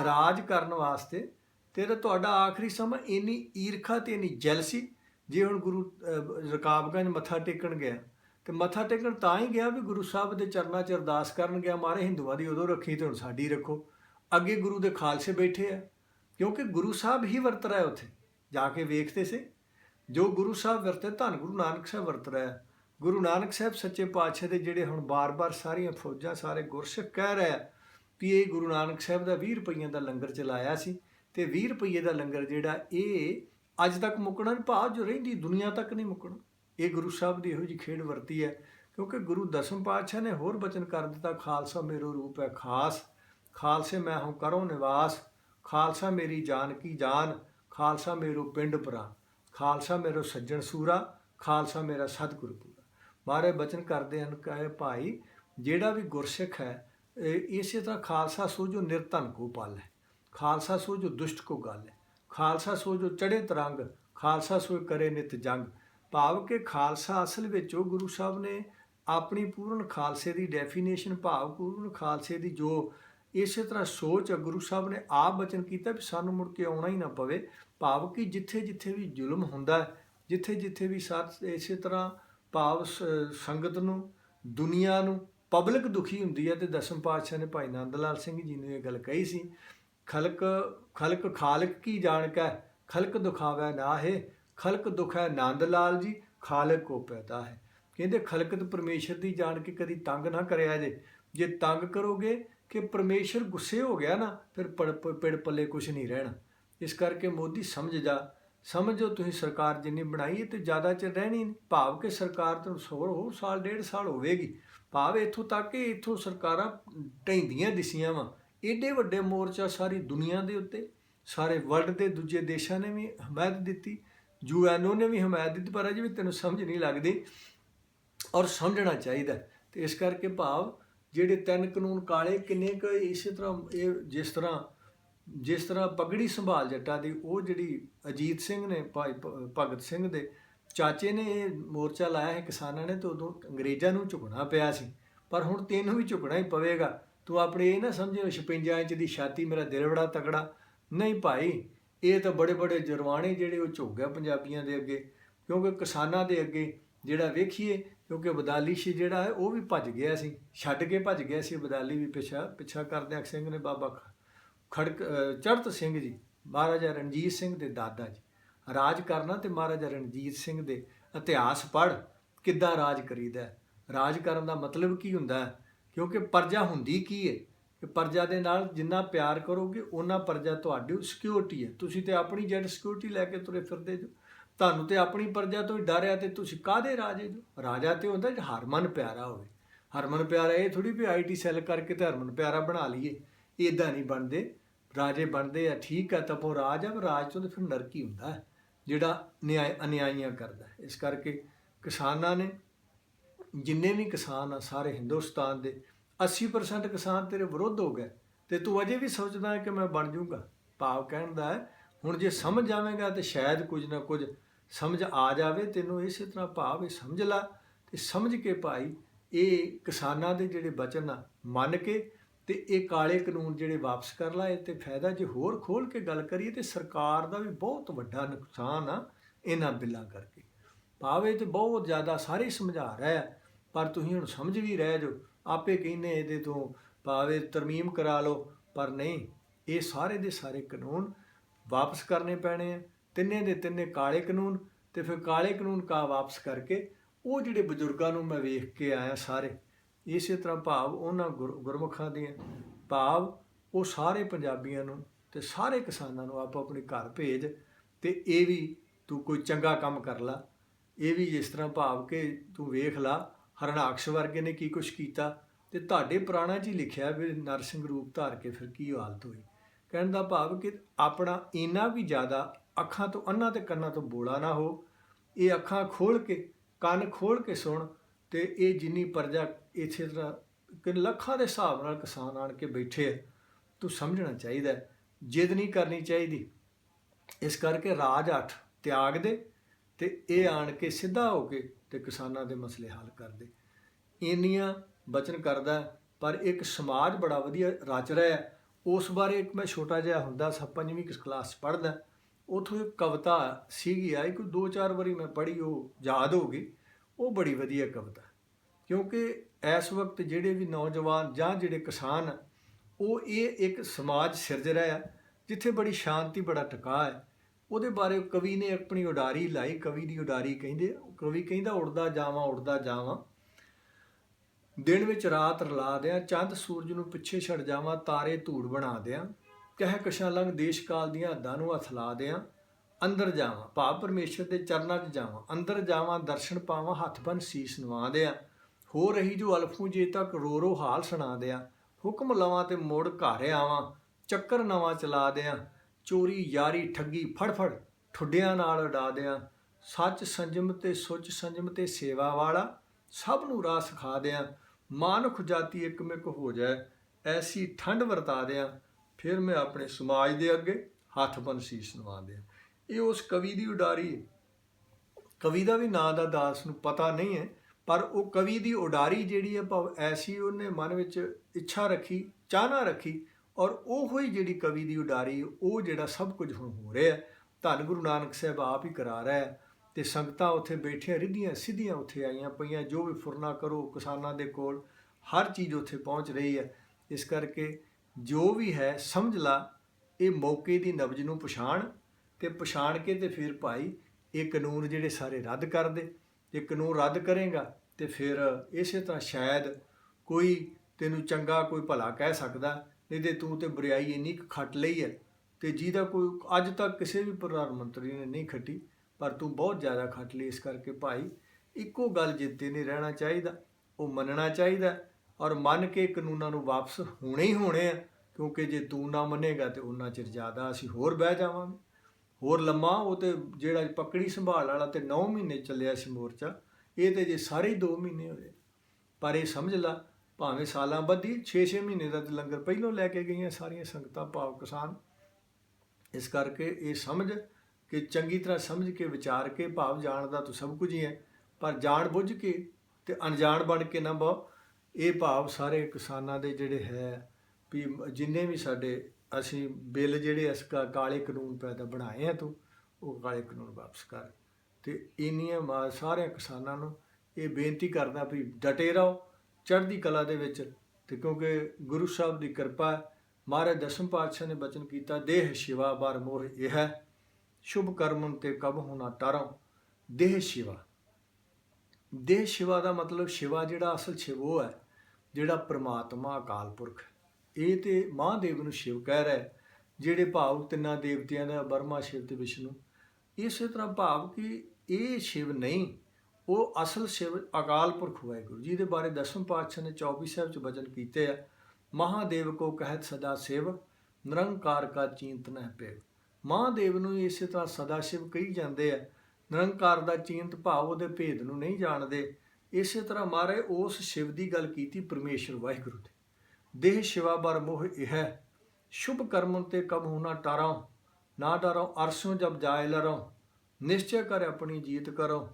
ਰਾਜ ਕਰਨ ਵਾਸਤੇ ਤੇਰਾ ਤੁਹਾਡਾ ਆਖਰੀ ਸਮਾਂ ਇੰਨੀ ਈਰਖਾ ਤੇ ਇੰਨੀ ਜੈਲਸੀ ਜੇ ਹੁਣ ਗੁਰੂ ਅਹ, ਰਕਾਬਗੰਜ ਮੱਥਾ ਟੇਕਣ ਗਿਆ ਤੇ ਮੱਥਾ ਟੇਕਣ ਤਾਂ ਹੀ ਗਿਆ ਵੀ ਗੁਰੂ ਸਾਹਿਬ ਦੇ ਚਰਨਾਂ 'ਚ ਅਰਦਾਸ ਕਰਨ ਗਿਆ ਮਾਰੇ ਹਿੰਦੂਆਂ ਦੀ ਉਦੋਂ ਰੱਖੀ ਤੇ ਹੁਣ ਸਾਡੀ ਰੱਖੋ। ਅੱਗੇ ਗੁਰੂ ਦੇ ਖਾਲਸੇ ਬੈਠੇ ਆ ਕਿਉਂਕਿ ਗੁਰੂ ਸਾਹਿਬ ਹੀ ਵਰਤ ਰਿਹਾ ਉੱਥੇ ਜਾ ਕੇ ਵੇਖਦੇ ਸੀ। ਜੋ ਗੁਰੂ ਸਾਹਿਬ ਵਰਤੇ ਧੰਨ ਗੁਰੂ ਨਾਨਕ ਸਾਹਿਬ ਵਰਤ ਰਿਹਾ। ਗੁਰੂ ਨਾਨਕ ਸਾਹਿਬ ਸੱਚੇ ਪਾਤਸ਼ਾਹ ਦੇ ਜਿਹੜੇ ਹੁਣ ਬਾਰ-ਬਾਰ ਸਾਰੀਆਂ ਫੌਜਾਂ ਸਾਰੇ ਗੁਰਸਿੱਖ ਕਹਿ ਰਿਹਾ ਵੀ ਇਹ ਗੁਰੂ ਨਾਨਕ ਸਾਹਿਬ ਦਾ 20 ਰੁਪਈਆਂ ਦਾ ਲੰਗਰ ਚਲਾਇਆ ਸੀ। ਤੇ 20 ਰੁਪਈਏ ਦਾ ਲੰਗਰ ਜਿਹੜਾ ਇਹ ਅੱਜ ਤੱਕ ਮੁੱਕਣਾ ਨਹੀਂ ਭਾਵ ਜੋ ਰਹਿੰਦੀ, ਦੁਨੀਆ ਤੱਕ ਨਹੀਂ ਮੁੱਕਣਾ। ਇਹ ਗੁਰੂ ਸਾਹਿਬ ਦੀ ਇਹੋ ਜੀ ਖੇਡ ਵਰਤੀ ਹੈ, ਕਿਉਂਕਿ ਗੁਰੂ ਦਸਮ ਪਾਤਸ਼ਾਹ ਨੇ ਹੋਰ ਬਚਨ ਕਰ ਦਿੱਤਾ, ਖਾਲਸਾ ਮੇਰਾ ਰੂਪ ਹੈ ਖਾਸ, ਖਾਲਸੇ ਮੈਂ ਹੂੰ ਕਰੋ ਨਿਵਾਸ, ਖਾਲਸਾ ਮੇਰੀ ਜਾਨ ਕੀ ਜਾਨ, ਖਾਲਸਾ ਮੇਰੋ ਪਿੰਡ ਪ੍ਰਾਨ ਖਾਲਸਾ ਮੇਰੋ ਸੱਜਣ ਸੂਰਾ, ਖਾਲਸਾ ਮੇਰਾ ਸਤਿਗੁਰੂ ਪੂਰਾ। ਮਾਰੇ ਬਚਨ ਕਰਦੇ ਹਨ ਕਹੇ ਭਾਈ, ਜਿਹੜਾ ਵੀ ਗੁਰਸਿੱਖ ਹੈ ਇਸੇ ਤਰ੍ਹਾਂ ਖਾਲਸਾ ਸੋ ਜੋ ਨਿਰਧਨ ਕੋ ਪਾਲੇ। ਖਾਲਸਾ ਸੋ ਜੋ ਦੁਸ਼ਟ ਕੋ ਗਾਲੇ ਖਾਲਸਾ ਸੋ ਜੋ ਚੜੇ ਤਰੰਗ, ਖਾਲਸਾ ਸੋ ਕਰੇ ਨਿਤ ਜੰਗ। ਭਾਵ ਕਿ ਖਾਲਸਾ ਅਸਲ ਵਿੱਚ ਉਹ ਗੁਰੂ ਸਾਹਿਬ ਨੇ ਆਪਣੀ ਪੂਰਨ ਖਾਲਸੇ ਦੀ ਡੈਫੀਨੇਸ਼ਨ ਭਾਵ ਪੂਰਨ ਖਾਲਸੇ ਦੀ ਜੋ ਇਸੇ ਤਰ੍ਹਾਂ ਸੋਚ ਗੁਰੂ ਸਾਹਿਬ ਨੇ ਆਪ ਬਚਨ ਕੀਤਾ ਵੀ ਸਾਨੂੰ ਮੁੜ ਕੇ ਆਉਣਾ ਹੀ ਨਾ ਪਵੇ। ਭਾਵ ਕਿ ਜਿੱਥੇ ਜਿੱਥੇ ਵੀ ਜ਼ੁਲਮ ਹੁੰਦਾ ਜਿੱਥੇ ਜਿੱਥੇ ਵੀ ਸਾਥ ਇਸੇ ਤਰ੍ਹਾਂ ਭਾਵ ਸ- ਸੰਗਤ ਨੂੰ, ਦੁਨੀਆ ਨੂੰ ਪਬਲਿਕ ਦੁਖੀ ਹੁੰਦੀ ਹੈ ਤੇ ਦਸਮ ਪਾਤਸ਼ਾਹ ਨੇ ਭਾਈ ਨੰਦ ਲਾਲ ਸਿੰਘ ਜੀ ਨੂੰ ਇਹ ਗੱਲ ਕਹੀ ਸੀ ਖਲਕ ਖਲਕ ਖਾਲਕ ਕੀ ਜਾਣ ਕੈ? ਖਲਕ ਦੁਖਾਵੇ ਨਾਹੇ, ਖਲਕ ਦੁਖੈ ਨੰਦ ਲਾਲ ਜੀ, ਖਾਲਕ ਕੋ ਪੈਦਾ ਹੈ। ਕਹਿੰਦੇ ਖਲਕਤ ਪਰਮੇਸ਼ਰ ਦੀ ਜਾਣ ਕੇ ਕਦੀ ਤੰਗ ਨਾ ਕਰਿਆ ਜੇ। ਜੇ ਤੰਗ ਕਰੋਗੇ ਕਿ ਪਰਮੇਸ਼ਰ ਗੁੱਸੇ ਹੋ ਗਿਆ ਨਾ, ਫਿਰ ਪੜ- ਪਿੜ ਪੱਲੇ ਕੁਝ ਨਹੀਂ ਰਹਿਣਾ। ਇਸ ਕਰਕੇ ਮੋਦੀ ਸਮਝ ਜਾ। ਸਮਝੋ ਤੁਸੀਂ ਸਰਕਾਰ ਜਿੰਨੀ ਬਣਾਈ ਹੈ ਤੇ ਜ਼ਿਆਦਾ ਚਿਰ ਰਹਿਣੀ ਨਹੀਂ। ਭਾਵ ਕਿ ਸਰਕਾਰ ਤੋਂ 100 ਹੋਰ ਸਾਲ, ਡੇਢ ਸਾਲ ਹੋਵੇਗੀ। ਭਾਵ ਇੱਥੋਂ ਤੱਕ ਕਿ ਇੱਥੋਂ ਸਰਕਾਰਾਂ ਢੈਂਦੀਆਂ ਦਿਸੀਆਂ ਵਾ। ਏਡੇ ਵੱਡੇ ਮੋਰਚਾ ਸਾਰੀ ਦੁਨੀਆ ਦੇ ਉੱਤੇ, ਸਾਰੇ ਵਰਲਡ ਦੇ ਦੂਜੇ ਦੇਸ਼ਾਂ ਨੇ ਵੀ ਹਮਾਇਤ ਦਿੱਤੀ, ਯੂਐਨਓ ਨੇ ਵੀ ਹਮਾਇਤ ਦਿੱਤੀ, ਪਰ ਅਜੇ ਵੀ ਤੈਨੂੰ ਸਮਝ ਨਹੀਂ ਲੱਗਦੀ ਔਰ ਸਮਝਣਾ ਚਾਹੀਦਾ ਹੈ। ਤੇ ਇਸ ਕਰਕੇ ਭਾਵ ਜਿਹੜੇ ਤਿੰਨ ਕਾਨੂੰਨ ਕਾਲੇ, ਕਿੰਨੇ ਕੁ ਇਸੇ ਤਰ੍ਹਾਂ, ਇਹ ਜਿਸ ਤਰ੍ਹਾਂ ਜਿਸ ਤਰ੍ਹਾਂ ਪਗੜੀ ਸੰਭਾਲ ਜੱਟਾਂ ਦੀ, ਉਹ ਜਿਹੜੀ ਅਜੀਤ ਸਿੰਘ ਨੇ, ਭਾਈ ਭਗਤ ਸਿੰਘ ਦੇ ਚਾਚੇ ਨੇ ਇਹ ਮੋਰਚਾ ਲਾਇਆ ਹੈ ਕਿਸਾਨਾਂ ਨੇ, ਤੇ ਉਦੋਂ ਅੰਗਰੇਜ਼ਾਂ ਨੂੰ ਝੁਕਣਾ ਪਿਆ ਸੀ ਪਰ ਹੁਣ ਤੈਨੂੰ ਵੀ ਝੁਕਣਾ ਹੀ ਪਵੇਗਾ ਤੂੰ ਆਪਣੇ ਇਹ ਨਾ ਸਮਝਿਓ 56 ਇੰਚ ਦੀ ਛਾਤੀ ਮੇਰਾ ਦਿਲ ਬੜਾ ਤਕੜਾ। ਨਹੀਂ ਭਾਈ ਇਹ ਤਾਂ ਬੜੇ ਬੜੇ ਜੁਰਮਾਨੇ ਜਿਹੜੇ ਉਹ ਝੁਕ ਗਿਆ ਪੰਜਾਬੀਆਂ ਦੇ ਅੱਗੇ। ਕਿਉਂਕਿ ਕਿਸਾਨਾਂ ਦੇ ਅੱਗੇ ਜਿਹੜਾ ਵੇਖੀਏ ਕਿਉਂਕਿ ਬਦਾਲੀ ਸੀ ਜਿਹੜਾ ਹੈ ਉਹ ਵੀ ਭੱਜ ਗਿਆ ਸੀ। ਛੱਡ ਕੇ ਭੱਜ ਗਿਆ ਸੀ ਬਦਾਲੀ ਵੀ ਪਿੱਛਾ ਪਿੱਛਾ ਕਰਦਿਆਂ ਸਿੰਘ ਨੇ ਬਾਬਾ ਖ- ਖੜਕ ਅ, ਚੜਤ ਸਿੰਘ ਜੀ ਮਹਾਰਾਜਾ ਰਣਜੀਤ ਸਿੰਘ ਦੇ ਦਾਦਾ ਜੀ। ਰਾਜ ਕਰਨਾ ਤੇ ਮਹਾਰਾਜਾ ਰਣਜੀਤ ਸਿੰਘ ਦੇ ਇਤਿਹਾਸ ਪੜ੍ਹ ਕਿੱਦਾਂ ਰਾਜ ਕਰੀਦਾ ਰਾਜ ਕਰਨ ਦਾ ਮਤਲਬ ਕੀ ਹੁੰਦਾ ਹੈ? ਕਿਉਂਕਿ ਪਰਜਾ ਹੁੰਦੀ ਕੀ ਹੈ ਕਿ ਪਰਜਾ ਦੇ ਨਾਲ ਜਿੰਨਾ ਪਿਆਰ ਕਰੋਗੇ ਉਹਨਾਂ ਪਰਜਾ ਤੁਹਾਡੀ ਸਿਕਿਉਰਿਟੀ ਹੈ ਤੁਸੀਂ ਤੇ ਆਪਣੀ ਜੈਡ ਸਿਕਿਉਰਿਟੀ ਲੈ ਕੇ ਤੁਰੇ ਫਿਰਦੇ ਜੋ। ਤੁਹਾਨੂੰ ਤੇ ਆਪਣੀ ਪਰਜਾ ਤੋਂ ਹੀ ਡਰ ਆ ਤੇ ਤੁਸੀਂ ਕਾਦੇ ਰਾਜੇ ਜੋ? ਰਾਜਾ ਤੇ ਹੁੰਦਾ ਜਿਹੜਾ ਹਰਮਨ ਪਿਆਰਾ ਹੋਵੇ। ਹਰਮਨ ਪਿਆਰਾ, ਇਹ ਥੋੜੀ ਵੀ ਆਈਟੀ ਸੈੱਲ ਕਰਕੇ ਤੇ ਹਰਮਨ ਪਿਆਰਾ ਬਣਾ ਲਈਏ। ਇਦਾਂ ਨਹੀਂ ਬਣਦੇ। ਰਾਜੇ ਬਣਦੇ ਆ, ਠੀਕ ਆ ਤਪੋ ਰਾਜ ਆ ਪਰ ਰਾਜ ਤੋਂ ਤਾਂ ਫਿਰ ਨਰਕੀ ਹੁੰਦਾ। ਜਿਹੜਾ ਨਿਆਂ, ਅਨਿਆਈਆਂ ਕਰਦਾ। ਇਸ ਕਰਕੇ ਕਿਸਾਨਾਂ ਨੇ ਜਿੰਨੇ ਵੀ ਕਿਸਾਨ ਆ ਸਾਰੇ ਹਿੰਦੁਸਤਾਨ ਦੇ 80% ਕਿਸਾਨ ਤੇਰੇ ਵਿਰੁੱਧ ਹੋ ਗਏ। ਤੇ ਤੂੰ ਅਜੇ ਵੀ ਸੋਚਦਾ ਹੈ ਕਿ ਮੈਂ ਬਣ ਜਾਊਂਗਾ। ਭਾਵ ਕਹਿਣ ਦਾ ਹੈ ਹੁਣ ਜੇ ਸਮਝ ਜਾਵੇਂਗਾ ਤੇ ਸ਼ਾਇਦ ਕੁਝ ਨਾ ਕੁਝ ਸਮਝ ਆ ਜਾਵੇ ਤੈਨੂੰ ਇਸੇ ਤਰ੍ਹਾਂ ਭਾਵ ਇਹ ਸਮਝ ਲੈ ਤੇ ਸਮਝ ਕੇ ਭਾਈ ਇਹ ਕਿਸਾਨਾਂ ਦੇ ਜਿਹੜੇ ਬਚਨ ਆ ਮੰਨ ਕੇ ਤੇ ਇਹ ਕਾਲੇ ਕਾਨੂੰਨ ਜਿਹੜੇ ਵਾਪਸ ਕਰ ਲਾ ਇਹ ਤੇ ਫਾਇਦਾ ਜੇ ਹੋਰ ਖੋਲ ਕੇ ਗੱਲ ਕਰੀਏ ਤੇ ਸਰਕਾਰ ਦਾ ਵੀ ਬਹੁਤ ਵੱਡਾ ਨੁਕਸਾਨ ਆ ਇਹਨਾਂ ਬਿੱਲਾਂ ਕਰਕੇ। ਭਾਵੇਂ ਤੇ ਬਹੁਤ ਜ਼ਿਆਦਾ ਸਾਰੇ ਸਮਝਾ ਰਿਹਾ ਹੈ, ਪਰ ਤੁਸੀਂ ਹੁਣ ਸਮਝ ਵੀ ਰਹਿ ਜੋ ਆਪੇ ਕਹਿੰਦੇ ਇਹਦੇ ਤੋਂ ਭਾਵੇਂ ਤਰਮੀਮ ਕਰਾ ਲਓ, ਪਰ ਨਹੀਂ, ਇਹ ਸਾਰੇ ਦੇ ਸਾਰੇ ਕਾਨੂੰਨ ਵਾਪਸ ਕਰਨੇ ਪੈਣੇ ਆ। ਤਿੰਨੇ ਦੇ ਤਿੰਨੇ ਕਾਲੇ ਕਾਨੂੰਨ ਤੇ ਫਿਰ ਕਾਲੇ ਕਾਨੂੰਨ ਕਾ ਵਾਪਸ ਕਰਕੇ ਉਹ ਜਿਹੜੇ ਬਜ਼ੁਰਗਾਂ ਨੂੰ ਮੈਂ ਵੇਖ ਕੇ ਆਇਆ ਸਾਰੇ, ਇਸੇ ਤਰ੍ਹਾਂ ਭਾਵ ਉਹਨਾਂ ਗੁਰ- ਗੁਰਮੁਖਾਂ ਦੀਆਂ। ਭਾਵ ਉਹ ਸਾਰੇ ਪੰਜਾਬੀਆਂ ਨੂੰ ਤੇ ਸਾਰੇ ਕਿਸਾਨਾਂ ਨੂੰ ਆਪੋ ਆਪਣੇ ਘਰ ਭੇਜ ਤੇ ਇਹ ਵੀ ਤੂੰ ਕੋਈ ਚੰਗਾ ਕੰਮ ਕਰ ਲਾ। ਇਹ ਵੀ ਜਿਸ ਤਰ੍ਹਾਂ ਭਾਵ ਕਿ ਤੂੰ ਵੇਖ ਲਾ ਹਰਨਾਕਸ਼ ਵਰਗੇ ਨੇ ਕੀ ਕੁਛ ਕੀਤਾ? ਤੇ ਤੁਹਾਡੇ ਪੁਰਾਣਾ 'ਚ ਹੀ ਲਿਖਿਆ ਵੀ ਨਰਸਿੰਘ ਰੂਪ ਧਾਰ ਕੇ ਫਿਰ ਕੀ ਹਾਲਤ ਹੋਈ? ਕਹਿਣ ਦਾ ਭਾਵ ਕਿ ਆਪਣਾ ਇੰਨਾ ਵੀ ਜ਼ਿਆਦਾ ਅੱਖਾਂ ਤੋਂ ਅੰਨਾ ਤੇ ਕੰਨਾਂ ਤੋਂ ਬੋਲਾ ਨਾ ਹੋ। ਇਹ ਅੱਖਾਂ ਖੋਲ ਕੇ, ਕੰਨ ਖੋਲ ਕੇ ਸੁਣ ਤੇ ਇਹ ਜਿੰਨੀ ਪਰਜਾ ਇਸੇ ਤਰ੍ਹਾਂ ਕਿ ਲੱਖਾਂ ਦੇ ਹਿਸਾਬ ਨਾਲ ਕਿਸਾਨ ਆਣ ਕੇ ਬੈਠੇ ਆ। ਤੂੰ ਸਮਝਣਾ ਚਾਹੀਦਾ ਜਿੱਦ ਨਹੀਂ ਕਰਨੀ ਚਾਹੀਦੀ। ਇਸ ਕਰਕੇ ਰਾਜ ਅੱਠ ਤਿਆਗ ਦੇ ਤੇ ਇਹ ਆਣ ਕੇ ਸਿੱਧਾ ਹੋ ਕੇ ਤੇ ਕਿਸਾਨਾਂ ਦੇ ਮਸਲੇ ਹੱਲ ਕਰਦੇ। ਇੰਨੀਆਂ ਬਚਨ ਕਰਦਾ, ਪਰ ਇੱਕ ਸਮਾਜ ਬੜਾ ਵਧੀਆ ਰਚ ਰਿਹਾ ਹੈ। ਉਸ ਬਾਰੇ ਇੱਕ ਮੈਂ ਛੋਟਾ ਜਿਹਾ ਹੁੰਦਾ ਸਾ ਪੰਜਵੀਂ ਕਲਾਸ ਪੜ੍ਹਦਾ, ਉਥੋਂ ਇੱਕ ਕਵਿਤਾ ਸੀਗੀ, ਆਈ ਕੋਈ ਦੋ ਚਾਰ ਵਾਰੀ ਮੈਂ ਪੜ੍ਹੀ, ਉਹ ਯਾਦ ਹੋ ਗਈ। ਉਹ ਬੜੀ ਵਧੀਆ ਕਵਿਤਾ, ਕਿਉਂਕਿ ਇਸ ਵਕਤ ਜਿਹੜੇ ਵੀ ਨੌਜਵਾਨ ਜਾਂ ਜਿਹੜੇ ਕਿਸਾਨ ਉਹ ਇਹ ਇੱਕ ਸਮਾਜ ਸਿਰਜ ਰਿਹਾ ਜਿੱਥੇ ਬੜੀ ਸ਼ਾਂਤੀ, ਬੜਾ ਟਿਕਾ ਹੈ। ਉਹਦੇ ਬਾਰੇ ਕਵੀ ਨੇ ਆਪਣੀ ਉਡਾਰੀ ਲਾਈ, ਕਵੀ ਦੀ ਉਡਾਰੀ ਕਹਿੰਦੇ ਕਵੀ ਕਹਿੰਦਾ, ਉੜਦਾ ਜਾਵਾਂ ਉੜਦਾ ਜਾਵਾਂ। ਦਿਨ ਵਿੱਚ ਰਾਤ ਰਲਾ ਦਿਆਂ, ਚੰਦ ਸੂਰਜ ਨੂੰ ਪਿੱਛੇ ਛੱਡ ਜਾਵਾਂ, ਤਾਰੇ ਧੂੜ ਬਣਾ ਦਿਆਂ। ਕਹਿ ਕਸ਼ਾਂ ਲੰਘ, ਦੇਸ਼ ਕਾਲ ਦੀਆਂ ਹੱਦਾਂ ਨੂੰ ਹੱਥ ਲਾ ਦਿਆਂ। ਅੰਦਰ ਜਾਵਾਂ, ਭਾਵ ਪਰਮੇਸ਼ਰ ਦੇ ਚਰਨਾਂ 'ਚ ਜਾਵਾਂ। ਅੰਦਰ ਜਾਵਾਂ, ਦਰਸ਼ਨ ਪਾਵਾਂ, ਹੱਥ ਬੰਨ ਸੀਸ ਨਵਾ ਦਿਆਂ। ਹੋ ਰਹੀ ਜੋ ਅਲਫੂ ਜੇ ਤੱਕ ਰੋ ਰੋ ਹਾਲ ਸੁਣਾ ਦਿਆਂ। ਹੁਕਮ ਲਵਾਂ ਤੇ ਮੋੜ ਘਰ ਆਵਾਂ, ਚੱਕਰ ਨਵਾਂ ਚਲਾ ਦਿਆਂ। ਚੋਰੀ, ਯਾਰੀ, ਠੱਗੀ, ਫੜਫੜ, ਠੁੱਡਿਆਂ ਨਾਲ ਉਡਾ ਦਿਆਂ। ਸੱਚ ਸੰਜਮ ਤੇ ਸੁੱਚ ਸੰਜਮ ਤੇ ਸੇਵਾ ਵਾਲਾ ਸਭ ਨੂੰ ਰਾਹ ਸਿਖਾ ਦਿਆਂ। ਮਾਨੁਖ ਜਾਤੀ ਇਕਮਿਕ ਹੋ ਜਾਏ, ਐਸੀ ਠੰਡ ਵਰਤਾ ਦਿਆਂ। ਫਿਰ ਮੈਂ ਆਪਣੇ ਸਮਾਜ ਦੇ ਅੱਗੇ ਹੱਥ ਬੰਨ ਸੀਸ ਨਵਾ ਦਿਆਂ। ਇਹ ਉਸ ਕਵੀ ਦੀ ਉਡਾਰੀ ਹੈ। ਕਵੀ ਦਾ ਵੀ ਨਾਂ ਦਾ ਦਾਸ ਨੂੰ ਪਤਾ ਨਹੀਂ ਹੈ, ਪਰ ਉਹ ਕਵੀ ਦੀ ਉਡਾਰੀ ਜਿਹੜੀ ਹੈ, ਭਾਵ ਐਸੀ ਉਹਨੇ ਮਨ ਵਿੱਚ ਇੱਛਾ ਰੱਖੀ, ਚਾਹਨਾ ਰੱਖੀ ਔਰ ਉਹ ਹੀ ਜਿਹੜੀ ਕਵੀ ਦੀ ਉਡਾਰੀ, ਉਹ ਜਿਹੜਾ ਸਭ ਕੁਝ ਹੁਣ ਹੋ ਰਿਹਾ ਧੰਨ ਗੁਰੂ ਨਾਨਕ ਸਾਹਿਬ ਆਪ ਹੀ ਕਰਾ ਰਿਹਾ ਹੈ ਤੇ ਸੰਗਤਾਂ ਉੱਥੇ ਬੈਠੀਆਂ, ਰਿੱਧੀਆਂ, ਸਿੱਧੀਆਂ ਉੱਥੇ ਆਈਆਂ ਪਈਆਂ, ਜੋ ਵੀ ਫੁਰਨਾ ਕਰੋ ਕਿਸਾਨਾਂ ਦੇ ਕੋਲ, ਹਰ ਚੀਜ਼ ਉੱਥੇ ਪਹੁੰਚ ਰਹੀ ਹੈ। ਇਸ ਕਰਕੇ ਜੋ ਵੀ ਹੈ, ਸਮਝ ਲਾ, ਇਹ ਮੌਕੇ ਦੀ ਨਬਜ ਨੂੰ ਪਛਾਣ ਤੇ ਪਛਾਣ ਕੇ ਤੇ ਫਿਰ ਭਾਈ ਇਹ ਕਾਨੂੰਨ ਜਿਹੜੇ ਸਾਰੇ ਰੱਦ ਕਰ ਦੇ। ਜੇ ਕਾਨੂੰਨ ਰੱਦ ਕਰੇਗਾ ਤੇ ਫਿਰ ਇਸੇ ਤਰ੍ਹਾਂ ਸ਼ਾਇਦ ਕੋਈ ਤੈਨੂੰ ਚੰਗਾ ਕੋਈ ਭਲਾ ਕਹਿ ਸਕਦਾ ਨਹੀਂ ਤੇ ਤੂੰ ਤੇ ਬੁਰਾਈ ਇੰਨੀ ਕੁ ਖੱਟ ਲਈ ਹੈ ਤੇ ਜਿਹਦਾ ਕੋਈ, ਅੱਜ ਤੱਕ ਕਿਸੇ ਵੀ ਪ੍ਰਧਾਨ ਮੰਤਰੀ ਨੇ ਨਹੀਂ ਖੱਟੀ, ਪਰ ਤੂੰ ਬਹੁਤ ਜ਼ਿਆਦਾ ਖੱਟ ਲਈ ਇਸ ਕਰਕੇ ਭਾਈ। ਇੱਕੋ ਗੱਲ ਜਿੱਤੇ ਨਹੀਂ ਰਹਿਣਾ ਚਾਹੀਦਾ, ਉਹ ਮੰਨਣਾ ਚਾਹੀਦਾ ਔਰ ਮੰਨ ਕੇ ਕਾਨੂੰਨਾਂ ਨੂੰ ਵਾਪਸ ਹੋਣੇ ਹੀ ਹੋਣੇ ਆ, ਕਿਉਂਕਿ ਜੇ ਤੂੰ ਨਾ ਮੰਨੇਗਾ ਤੇ ਉਹਨਾਂ ਚਿਰ ਜ਼ਿਆਦਾ ਅਸੀਂ ਹੋਰ ਬਹਿ ਜਾਵਾਂਗੇ। ਹੋਰ ਲੰਮਾ ਉਹ ਤੇ ਜਿਹੜਾ ਪਕੜੀ ਸੰਭਾਲ ਵਾਲਾ ਤੇ 9 ਮਹੀਨੇ ਚੱਲਿਆ ਸੀ ਮੋਰਚਾ, ਇਹ ਤੇ ਜੇ ਸਾਰੇ ਹੀ 2 ਮਹੀਨੇ ਹੋਏ। ਪਰ ਇਹ ਸਮਝ ਲਾ ਭਾਵੇਂ ਸਾਲਾਂ ਬੱਧੀ 6-6 ਮਹੀਨੇ ਦਾ ਤੇ ਲੰਗਰ ਪਹਿਲੋਂ ਲੈ ਕੇ ਗਈਆਂ ਸਾਰੀਆਂ ਸੰਗਤਾਂ, ਭਾਵ ਕਿਸਾਨ। ਇਸ ਕਰਕੇ ਇਹ ਸਮਝ ਕਿ ਚੰਗੀ ਤਰ੍ਹਾਂ ਸਮਝ ਕੇ, ਵਿਚਾਰ ਕੇ, ਭਾਵ ਜਾਣਦਾ ਤੂੰ ਸਭ ਕੁਝ ਹੀ ਹੈ, ਪਰ ਜਾਣ ਬੁੱਝ ਕੇ ਤੇ ਅਣਜਾਣ ਬਣ ਕੇ ਨਾ ਬਹੁ, ਇਹ ਭਾਵ ਸਾਰੇ ਕਿਸਾਨਾਂ ਦੇ ਜਿਹੜੇ ਹੈ ਵੀ ਜਿੰਨੇ ਵੀ ਸਾਡੇ ਅਸੀਂ ਬਿੱਲ ਜਿਹੜੇ ਇਸ ਕਾਲੇ ਕਾਨੂੰਨ ਪੈਦਾ ਬਣਾਏ ਆ ਤੂੰ, ਉਹ ਕਾਲੇ ਕਾਨੂੰਨ ਵਾਪਸ ਕਰ। ਤੇ ਇੰਨੀਆਂ ਮਾ- ਸਾਰਿਆਂ ਕਿਸਾਨਾਂ ਨੂੰ ਇਹ ਬੇਨਤੀ ਕਰਦਾ ਵੀ ਡਟੇ ਰਹੋ ਚੜ੍ਹਦੀ ਕਲਾ ਦੇ ਵਿੱਚ ਤੇ ਕਿਉਂਕਿ ਗੁਰੂ ਸਾਹਿਬ ਦੀ ਕਿਰਪਾ ਹੈ, ਮਹਾਰਾਜ ਦਸਮ ਪਾਤਸ਼ਾਹ ਨੇ ਬਚਨ ਕੀਤਾ ਦੇਹ ਸ਼ਿਵਾ ਬਰ ਮੋਹ ਇਹ ਹੈ ਸ਼ੁਭ ਕਰਮਨ ਤੇ ਕਬ ਹੋਣਾ ਟਰੋ ਦੇਹ ਸ਼ਿਵਾ। ਦੇਹ ਸ਼ਿਵਾ ਦਾ ਮਤਲਬ ਸ਼ਿਵਾ ਜਿਹੜਾ ਅਸਲ ਸ਼ਿਵ ਉਹ ਹੈ ਜਿਹੜਾ ਪ੍ਰਮਾਤਮਾ ਅਕਾਲ ਪੁਰਖ ਇਹ ਤੇ ਮਹਾਦੇਵ ਨੂੰ ਸ਼ਿਵ ਕਹਿ ਰਿਹਾ ਜਿਹੜੇ ਭਾਵ ਤਿੰਨਾਂ ਦੇਵਤਿਆਂ ਦਾ ਬਰਮਾ ਸ਼ਿਵ ਤੇ ਵਿਸ਼ਨੂੰ। ਇਸੇ ਤਰ੍ਹਾਂ ਭਾਵ ਕਿ ਇਹ ਸ਼ਿਵ ਨਹੀਂ ਉਹ ਅਸਲ ਸ਼ਿਵ ਅਕਾਲ ਪੁਰਖ ਵਾਹਿਗੁਰੂ ਜੀ ਦੇ ਬਾਰੇ ਦਸਮ ਪਾਤਸ਼ਾਹ ਨੇ 24 ਸਾਹਿਬ ਚ ਬਚਨ ਕੀਤੇ ਆ, ਮਹਾਦੇਵ ਕੋ ਕਹਿਤ ਸਦਾ ਸਿਵ ਨਿਰੰਕਾਰ ਕਾ ਚਿੰਤ ਨਹਿ ਪੇ ਮਹਾਦੇਵ ਨੂੰ ਇਸੇ ਤਰ੍ਹਾਂ ਸਦਾ ਸ਼ਿਵ ਕਹੀ ਜਾਂਦੇ ਆ, ਨਿਰੰਕਾਰ ਦਾ ਚਿੰਤ ਭਾਵ ਉਹਦੇ ਭੇਦ ਨੂੰ ਨਹੀਂ ਜਾਣਦੇ। ਇਸੇ ਤਰ੍ਹਾਂ ਮਾਰੇ ਉਸ ਸ਼ਿਵ ਦੀ ਗੱਲ ਕੀਤੀ ਪਰਮੇਸ਼ਰ ਵਾਹਿਗੁਰੂ ਦੀ ਦੇਹ ਸ਼ਿਵਾ ਬਰ ਮੋਹ ਇਹ ਸ਼ੁਭ ਕਰਮ ਤੇ ਕਬ ਹੋਣਾ ਟਾਰਾਂ ਨਾ ਡਰੋ ਅਰਸੋਂ ਜਬ ਜਾਏ ਲਰੋ ਨਿਸ਼ਚੈ ਕਰ ਆਪਣੀ ਜੀਤ ਕਰੋ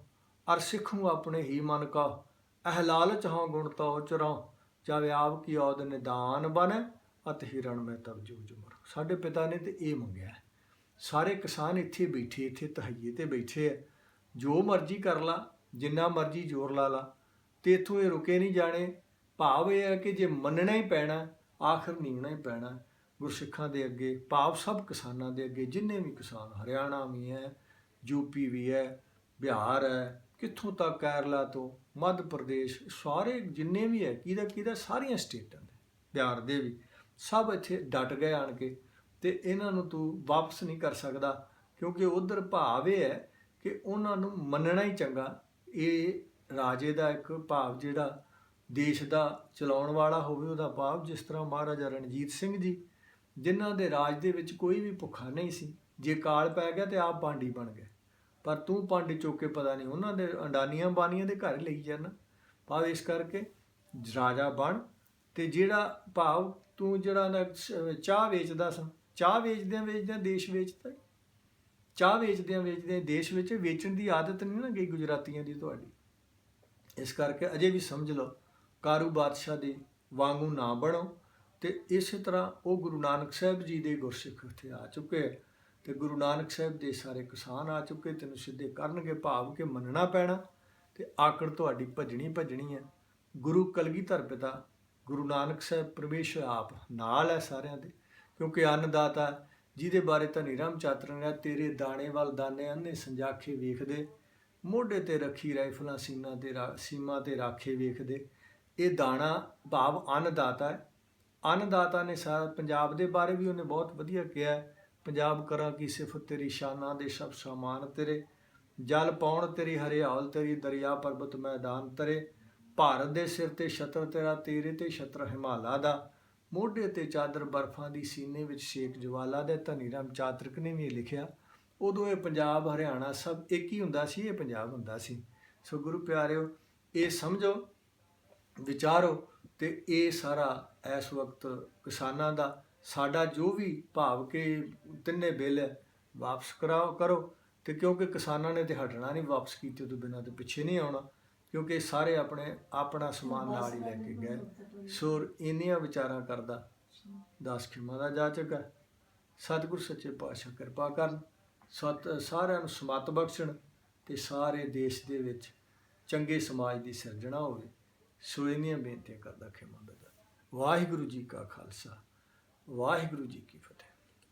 ਅਰ ਸਿੱਖ ਸਿੱਖੂ ਆਪਣੇ ਹੀ ਮਨ ਕਾ। ਅਹ ਲਾਲਚ ਹਾਂ ਗੁਣ ਤੋ ਚਰੋ ਜਾਵੇ ਆਪ ਕੀ ਔਦ ਨਿਦਾਨ ਬਨ, ਅਤ ਹਿਰਣ ਮੈਂ ਤਬ ਜੂ ਜੁਮਰ ਸਾਡੇ ਪਿਤਾ ਨੇ ਤੇ ਇਹ ਮੰਗਿਆ ਸਾਰੇ ਕਿਸਾਨ ਇੱਥੇ ਬੈਠੇ, ਇੱਥੇ ਤਹਈਏ ਤੇ ਬੈਠੇ ਆ ਜੋ ਮਰਜ਼ੀ ਕਰ ਲਾ, ਜਿੰਨਾ ਮਰਜ਼ੀ ਜ਼ੋਰ ਲਾ ਲਾ। ਤੇ ਇੱਥੋਂ ਇਹ ਰੁਕੇ ਨਹੀਂ ਜਾਣੇ। ਭਾਵ ਇਹ ਹੈ ਕਿ ਜੇ ਮੰਨਣਾ ਹੀ ਪੈਣਾ, ਆਖਰ ਨੀਵਣਾ ਹੀ ਪੈਣਾ। ਗੁਰਸਿੱਖਾਂ ਦੇ ਅੱਗੇ, ਭਾਵ ਸਭ ਕਿਸਾਨਾਂ ਦੇ ਅੱਗੇ, ਜਿੰਨੇ ਵੀ ਕਿਸਾਨ ਹਰਿਆਣਾ ਵੀ ਹੈ ਯੂਪੀ ਵੀ ਹੈ, ਬਿਹਾਰ ਹੈ ਇੱਥੋਂ ਤੱਕ ਕੇਰਲਾ ਤੋਂ ਮੱਧ ਪ੍ਰਦੇਸ਼, ਸਾਰੇ ਜਿੰਨੇ ਵੀ ਹੈ, ਕਿਹਦਾ ਕਿਹਦਾ, ਸਾਰੀਆਂ ਸਟੇਟਾਂ ਦੇ, ਬਿਹਾਰ ਦੇ ਵੀ, ਸਭ ਇੱਥੇ ਡਟ ਗਏ ਆਣ ਕੇ ਤੇ ਇਹਨਾਂ ਨੂੰ ਤੂੰ ਵਾਪਸ ਨਹੀਂ ਕਰ ਸਕਦਾ, ਕਿਉਂਕਿ ਉਧਰ ਭਾਵ ਇਹ ਹੈ ਕਿ ਉਹਨਾਂ ਨੂੰ ਮੰਨਣਾ ਹੀ ਚੰਗਾ, ਇਹ ਰਾਜੇ ਦਾ ਇੱਕ ਭਾਵ ਜਿਹੜਾ ਦੇਸ਼ ਦਾ ਚਲਾਉਣ ਵਾਲਾ ਹੋਵੇ, ਉਹਦਾ ਭਾਵ ਜਿਸ ਤਰ੍ਹਾਂ ਮਹਾਰਾਜਾ ਰਣਜੀਤ ਸਿੰਘ ਜੀ, ਜਿਨ੍ਹਾਂ ਦੇ ਰਾਜ ਦੇ ਵਿੱਚ ਕੋਈ ਵੀ ਭੁੱਖਾ ਨਹੀਂ ਸੀ, ਜੇ ਕਾਲ ਪੈ ਗਿਆ ਤੇ ਆਪ ਬਾਂਡੀ ਬਣ ਗਏ। ਪਰ ਤੂੰ ਪਾਂਡੇ ਚੁੱਕ ਕੇ ਪਤਾ ਨਹੀਂ ਉਹਨਾਂ ਦੇ ਅੰਡਾਨੀਆਂ ਬਾਨੀਆਂ ਦੇ ਘਰ ਲਈ ਜਾਣਾ। ਭਾਵ ਇਸ ਕਰਕੇ ਰਾਜਾ ਬਣ ਤੇ ਜਿਹੜਾ ਭਾਵ ਤੂੰ ਜਿਹੜਾ ਨਾ ਚਾਹ ਵੇਚਦਾ ਸਾਂ। ਚਾਹ ਵੇਚਦਿਆਂ ਵੇਚਦਿਆਂ ਦੇਸ਼ ਵੇਚਦਾ। ਈ। ਚਾਹ ਵੇਚਦਿਆਂ ਵੇਚਦਿਆਂ ਦੇਸ਼ ਵਿੱਚ ਵੇਚਣ ਦੀ ਆਦਤ ਨਹੀਂ ਨਾ ਗਈ ਗੁਜਰਾਤੀਆਂ ਦੀ ਤੁਹਾਡੀ। ਇਸ ਕਰਕੇ ਅਜੇ ਵੀ ਸਮਝ ਲਓ, ਕਾਰੂ ਬਾਦਸ਼ਾਹ ਦੇ ਵਾਂਗੂ ਨਾ ਬਣੋ ਤੇ ਇਸੇ ਤਰ੍ਹਾਂ ਉਹ ਗੁਰੂ ਨਾਨਕ ਸਾਹਿਬ ਜੀ ਦੇ ਗੁਰਸਿੱਖ ਉੱਥੇ ਆ ਚੁੱਕੇ ਹੈ ਤੇ ਗੁਰੂ ਨਾਨਕ ਸਾਹਿਬ ਦੇ ਸਾਰੇ ਕਿਸਾਨ ਆ ਚੁੱਕੇ, ਤੈਨੂੰ ਸਿੱਧੇ ਕਰਨਗੇ ਭਾਵ ਕਿ ਮੰਨਣਾ ਪੈਣਾ ਤੇ ਆਕੜ ਤੁਹਾਡੀ ਭਜਣੀ ਭਜਣੀ ਹੈ। ਗੁਰੂ ਕਲਗੀਧਰ ਪਿਤਾ, ਗੁਰੂ ਨਾਨਕ ਸਾਹਿਬ ਪਰਮੇਸ਼ਰ ਆਪ ਨਾਲ ਹੈ ਸਾਰਿਆਂ ਦੇ, ਕਿਉਂਕਿ ਅੰਨਦਾਤਾ ਜਿਹਦੇ ਬਾਰੇ ਧਨੀ ਰਾਮ ਚਾਤਰ ਨੇ ਤੇਰੇ ਦਾਣੇ ਵੱਲ ਦਾਣੇ ਅੰਨੇ ਸੰਜਾਖੇ ਵੇਖਦੇ, ਮੋਢੇ ਤੇ ਰੱਖੀ ਰਾਈਫਲਾਂ ਸੀਨਾ ਤੇ ਰਾ- ਸੀਮਾ ਤੇ ਰਾਖੇ ਵੇਖਦੇ। ਇਹ ਦਾਣਾ ਭਾਵ ਅੰਨਦਾਤਾ ਹੈ। ਅੰਨਦਾਤਾ ਨੇ ਸਾਰਾ ਪੰਜਾਬ ਦੇ ਬਾਰੇ ਵੀ ਉਹਨੇ ਬਹੁਤ ਵਧੀਆ ਕਿਹਾ ਪੰਜਾਬ ਕਰਾਂ ਕੀ ਸਿਫਤ ਤੇਰੀ ਸ਼ਾਨਾਂ ਦੇ ਸਭ ਸਮਾਨ ਤੇਰੇ। ਜਲ ਪਾਉਣ ਤੇਰੀ ਹਰਿਆਲ ਤੇਰੀ ਦਰਿਆ ਪਰਬਤ ਮੈਦਾਨ ਤੇਰੇ। ਭਾਰਤ ਦੇ ਸਿਰ ਤੇ ਛਤਰ ਤੇਰਾ, ਤੇਰੇ ਤੇ ਛਤਰ ਹਿਮਾਲਾ ਦਾ। ਮੋਢੇ ਤੇ ਚਾਦਰ ਬਰਫਾਂ ਦੀ ਸੀਨੇ ਵਿੱਚ ਸ਼ੇਖ ਜਵਾਲਾ ਦੇ, ਧਨੀ ਰਾਮ ਚਾਤਰਕ ਨੇ ਵੀ ਲਿਖਿਆ। ਉਦੋਂ ਇਹ ਪੰਜਾਬ, ਹਰਿਆਣਾ ਸਭ ਇੱਕ ਹੀ ਹੁੰਦਾ ਸੀ, ਇਹ ਪੰਜਾਬ ਹੁੰਦਾ ਸੀ। ਸੋ ਗੁਰੂ ਪਿਆਰਿਓ, ਇਹ ਸਮਝੋ, ਵਿਚਾਰੋ ਤੇ ਇਹ ਸਾਰਾ ਇਸ ਵਕਤ ਕਿਸਾਨਾਂ ਦਾ ਸਾਡਾ ਜੋ ਵੀ ਭਾਵ ਕਿ ਤਿੰਨੇ ਬਿੱਲ ਹੈ, ਵਾਪਸ ਕਰਾਓ ਕਰੋ ਤੇ ਕਿਉਂਕਿ ਕਿਸਾਨਾਂ ਨੇ ਤੇ ਹਟਣਾ ਨਹੀਂ ਵਾਪਸ ਕੀਤੇ ਤੋਂ ਬਿਨਾਂ ਤੇ ਪਿੱਛੇ ਨਹੀਂ ਆਉਣਾ ਕਿਉਂਕਿ ਸਾਰੇ ਆਪਣੇ ਆਪਣਾ ਸਮਾਨ ਨਾਲ ਹੀ ਲੈ ਕੇ ਗਏ। ਸੋ ਇੰਨੀਆਂ ਵਿਚਾਰਾਂ ਕਰਦਾ। ਦਾਸ ਖਿਮਾ ਦਾ ਜਾ ਚੁੱਕਾ ਸਤਿਗੁਰ ਸੱਚੇ ਪਾਤਸ਼ਾਹ ਕਿਰਪਾ ਕਰਨ। ਸਤ ਸਾਰਿਆਂ ਨੂੰ ਸਮਤ ਬਖਸ਼ਣ ਤੇ ਸਾਰੇ ਦੇਸ਼ ਦੇ ਵਿੱਚ ਚੰਗੇ ਸਮਾਜ ਦੀ ਸਿਰਜਣਾ ਹੋਵੇ। ਸੋ ਇੰਨੀਆਂ ਬੇਨਤੀਆਂ ਕਰਦਾ ਖਿਮਾ ਦਾ ਵਾਹਿਗੁਰੂ ਜੀ ਕਾ ਖਾਲਸਾ। ਵਾਹਿਗੁਰੂ ਜੀ ਕੀ ਫਤਿਹ।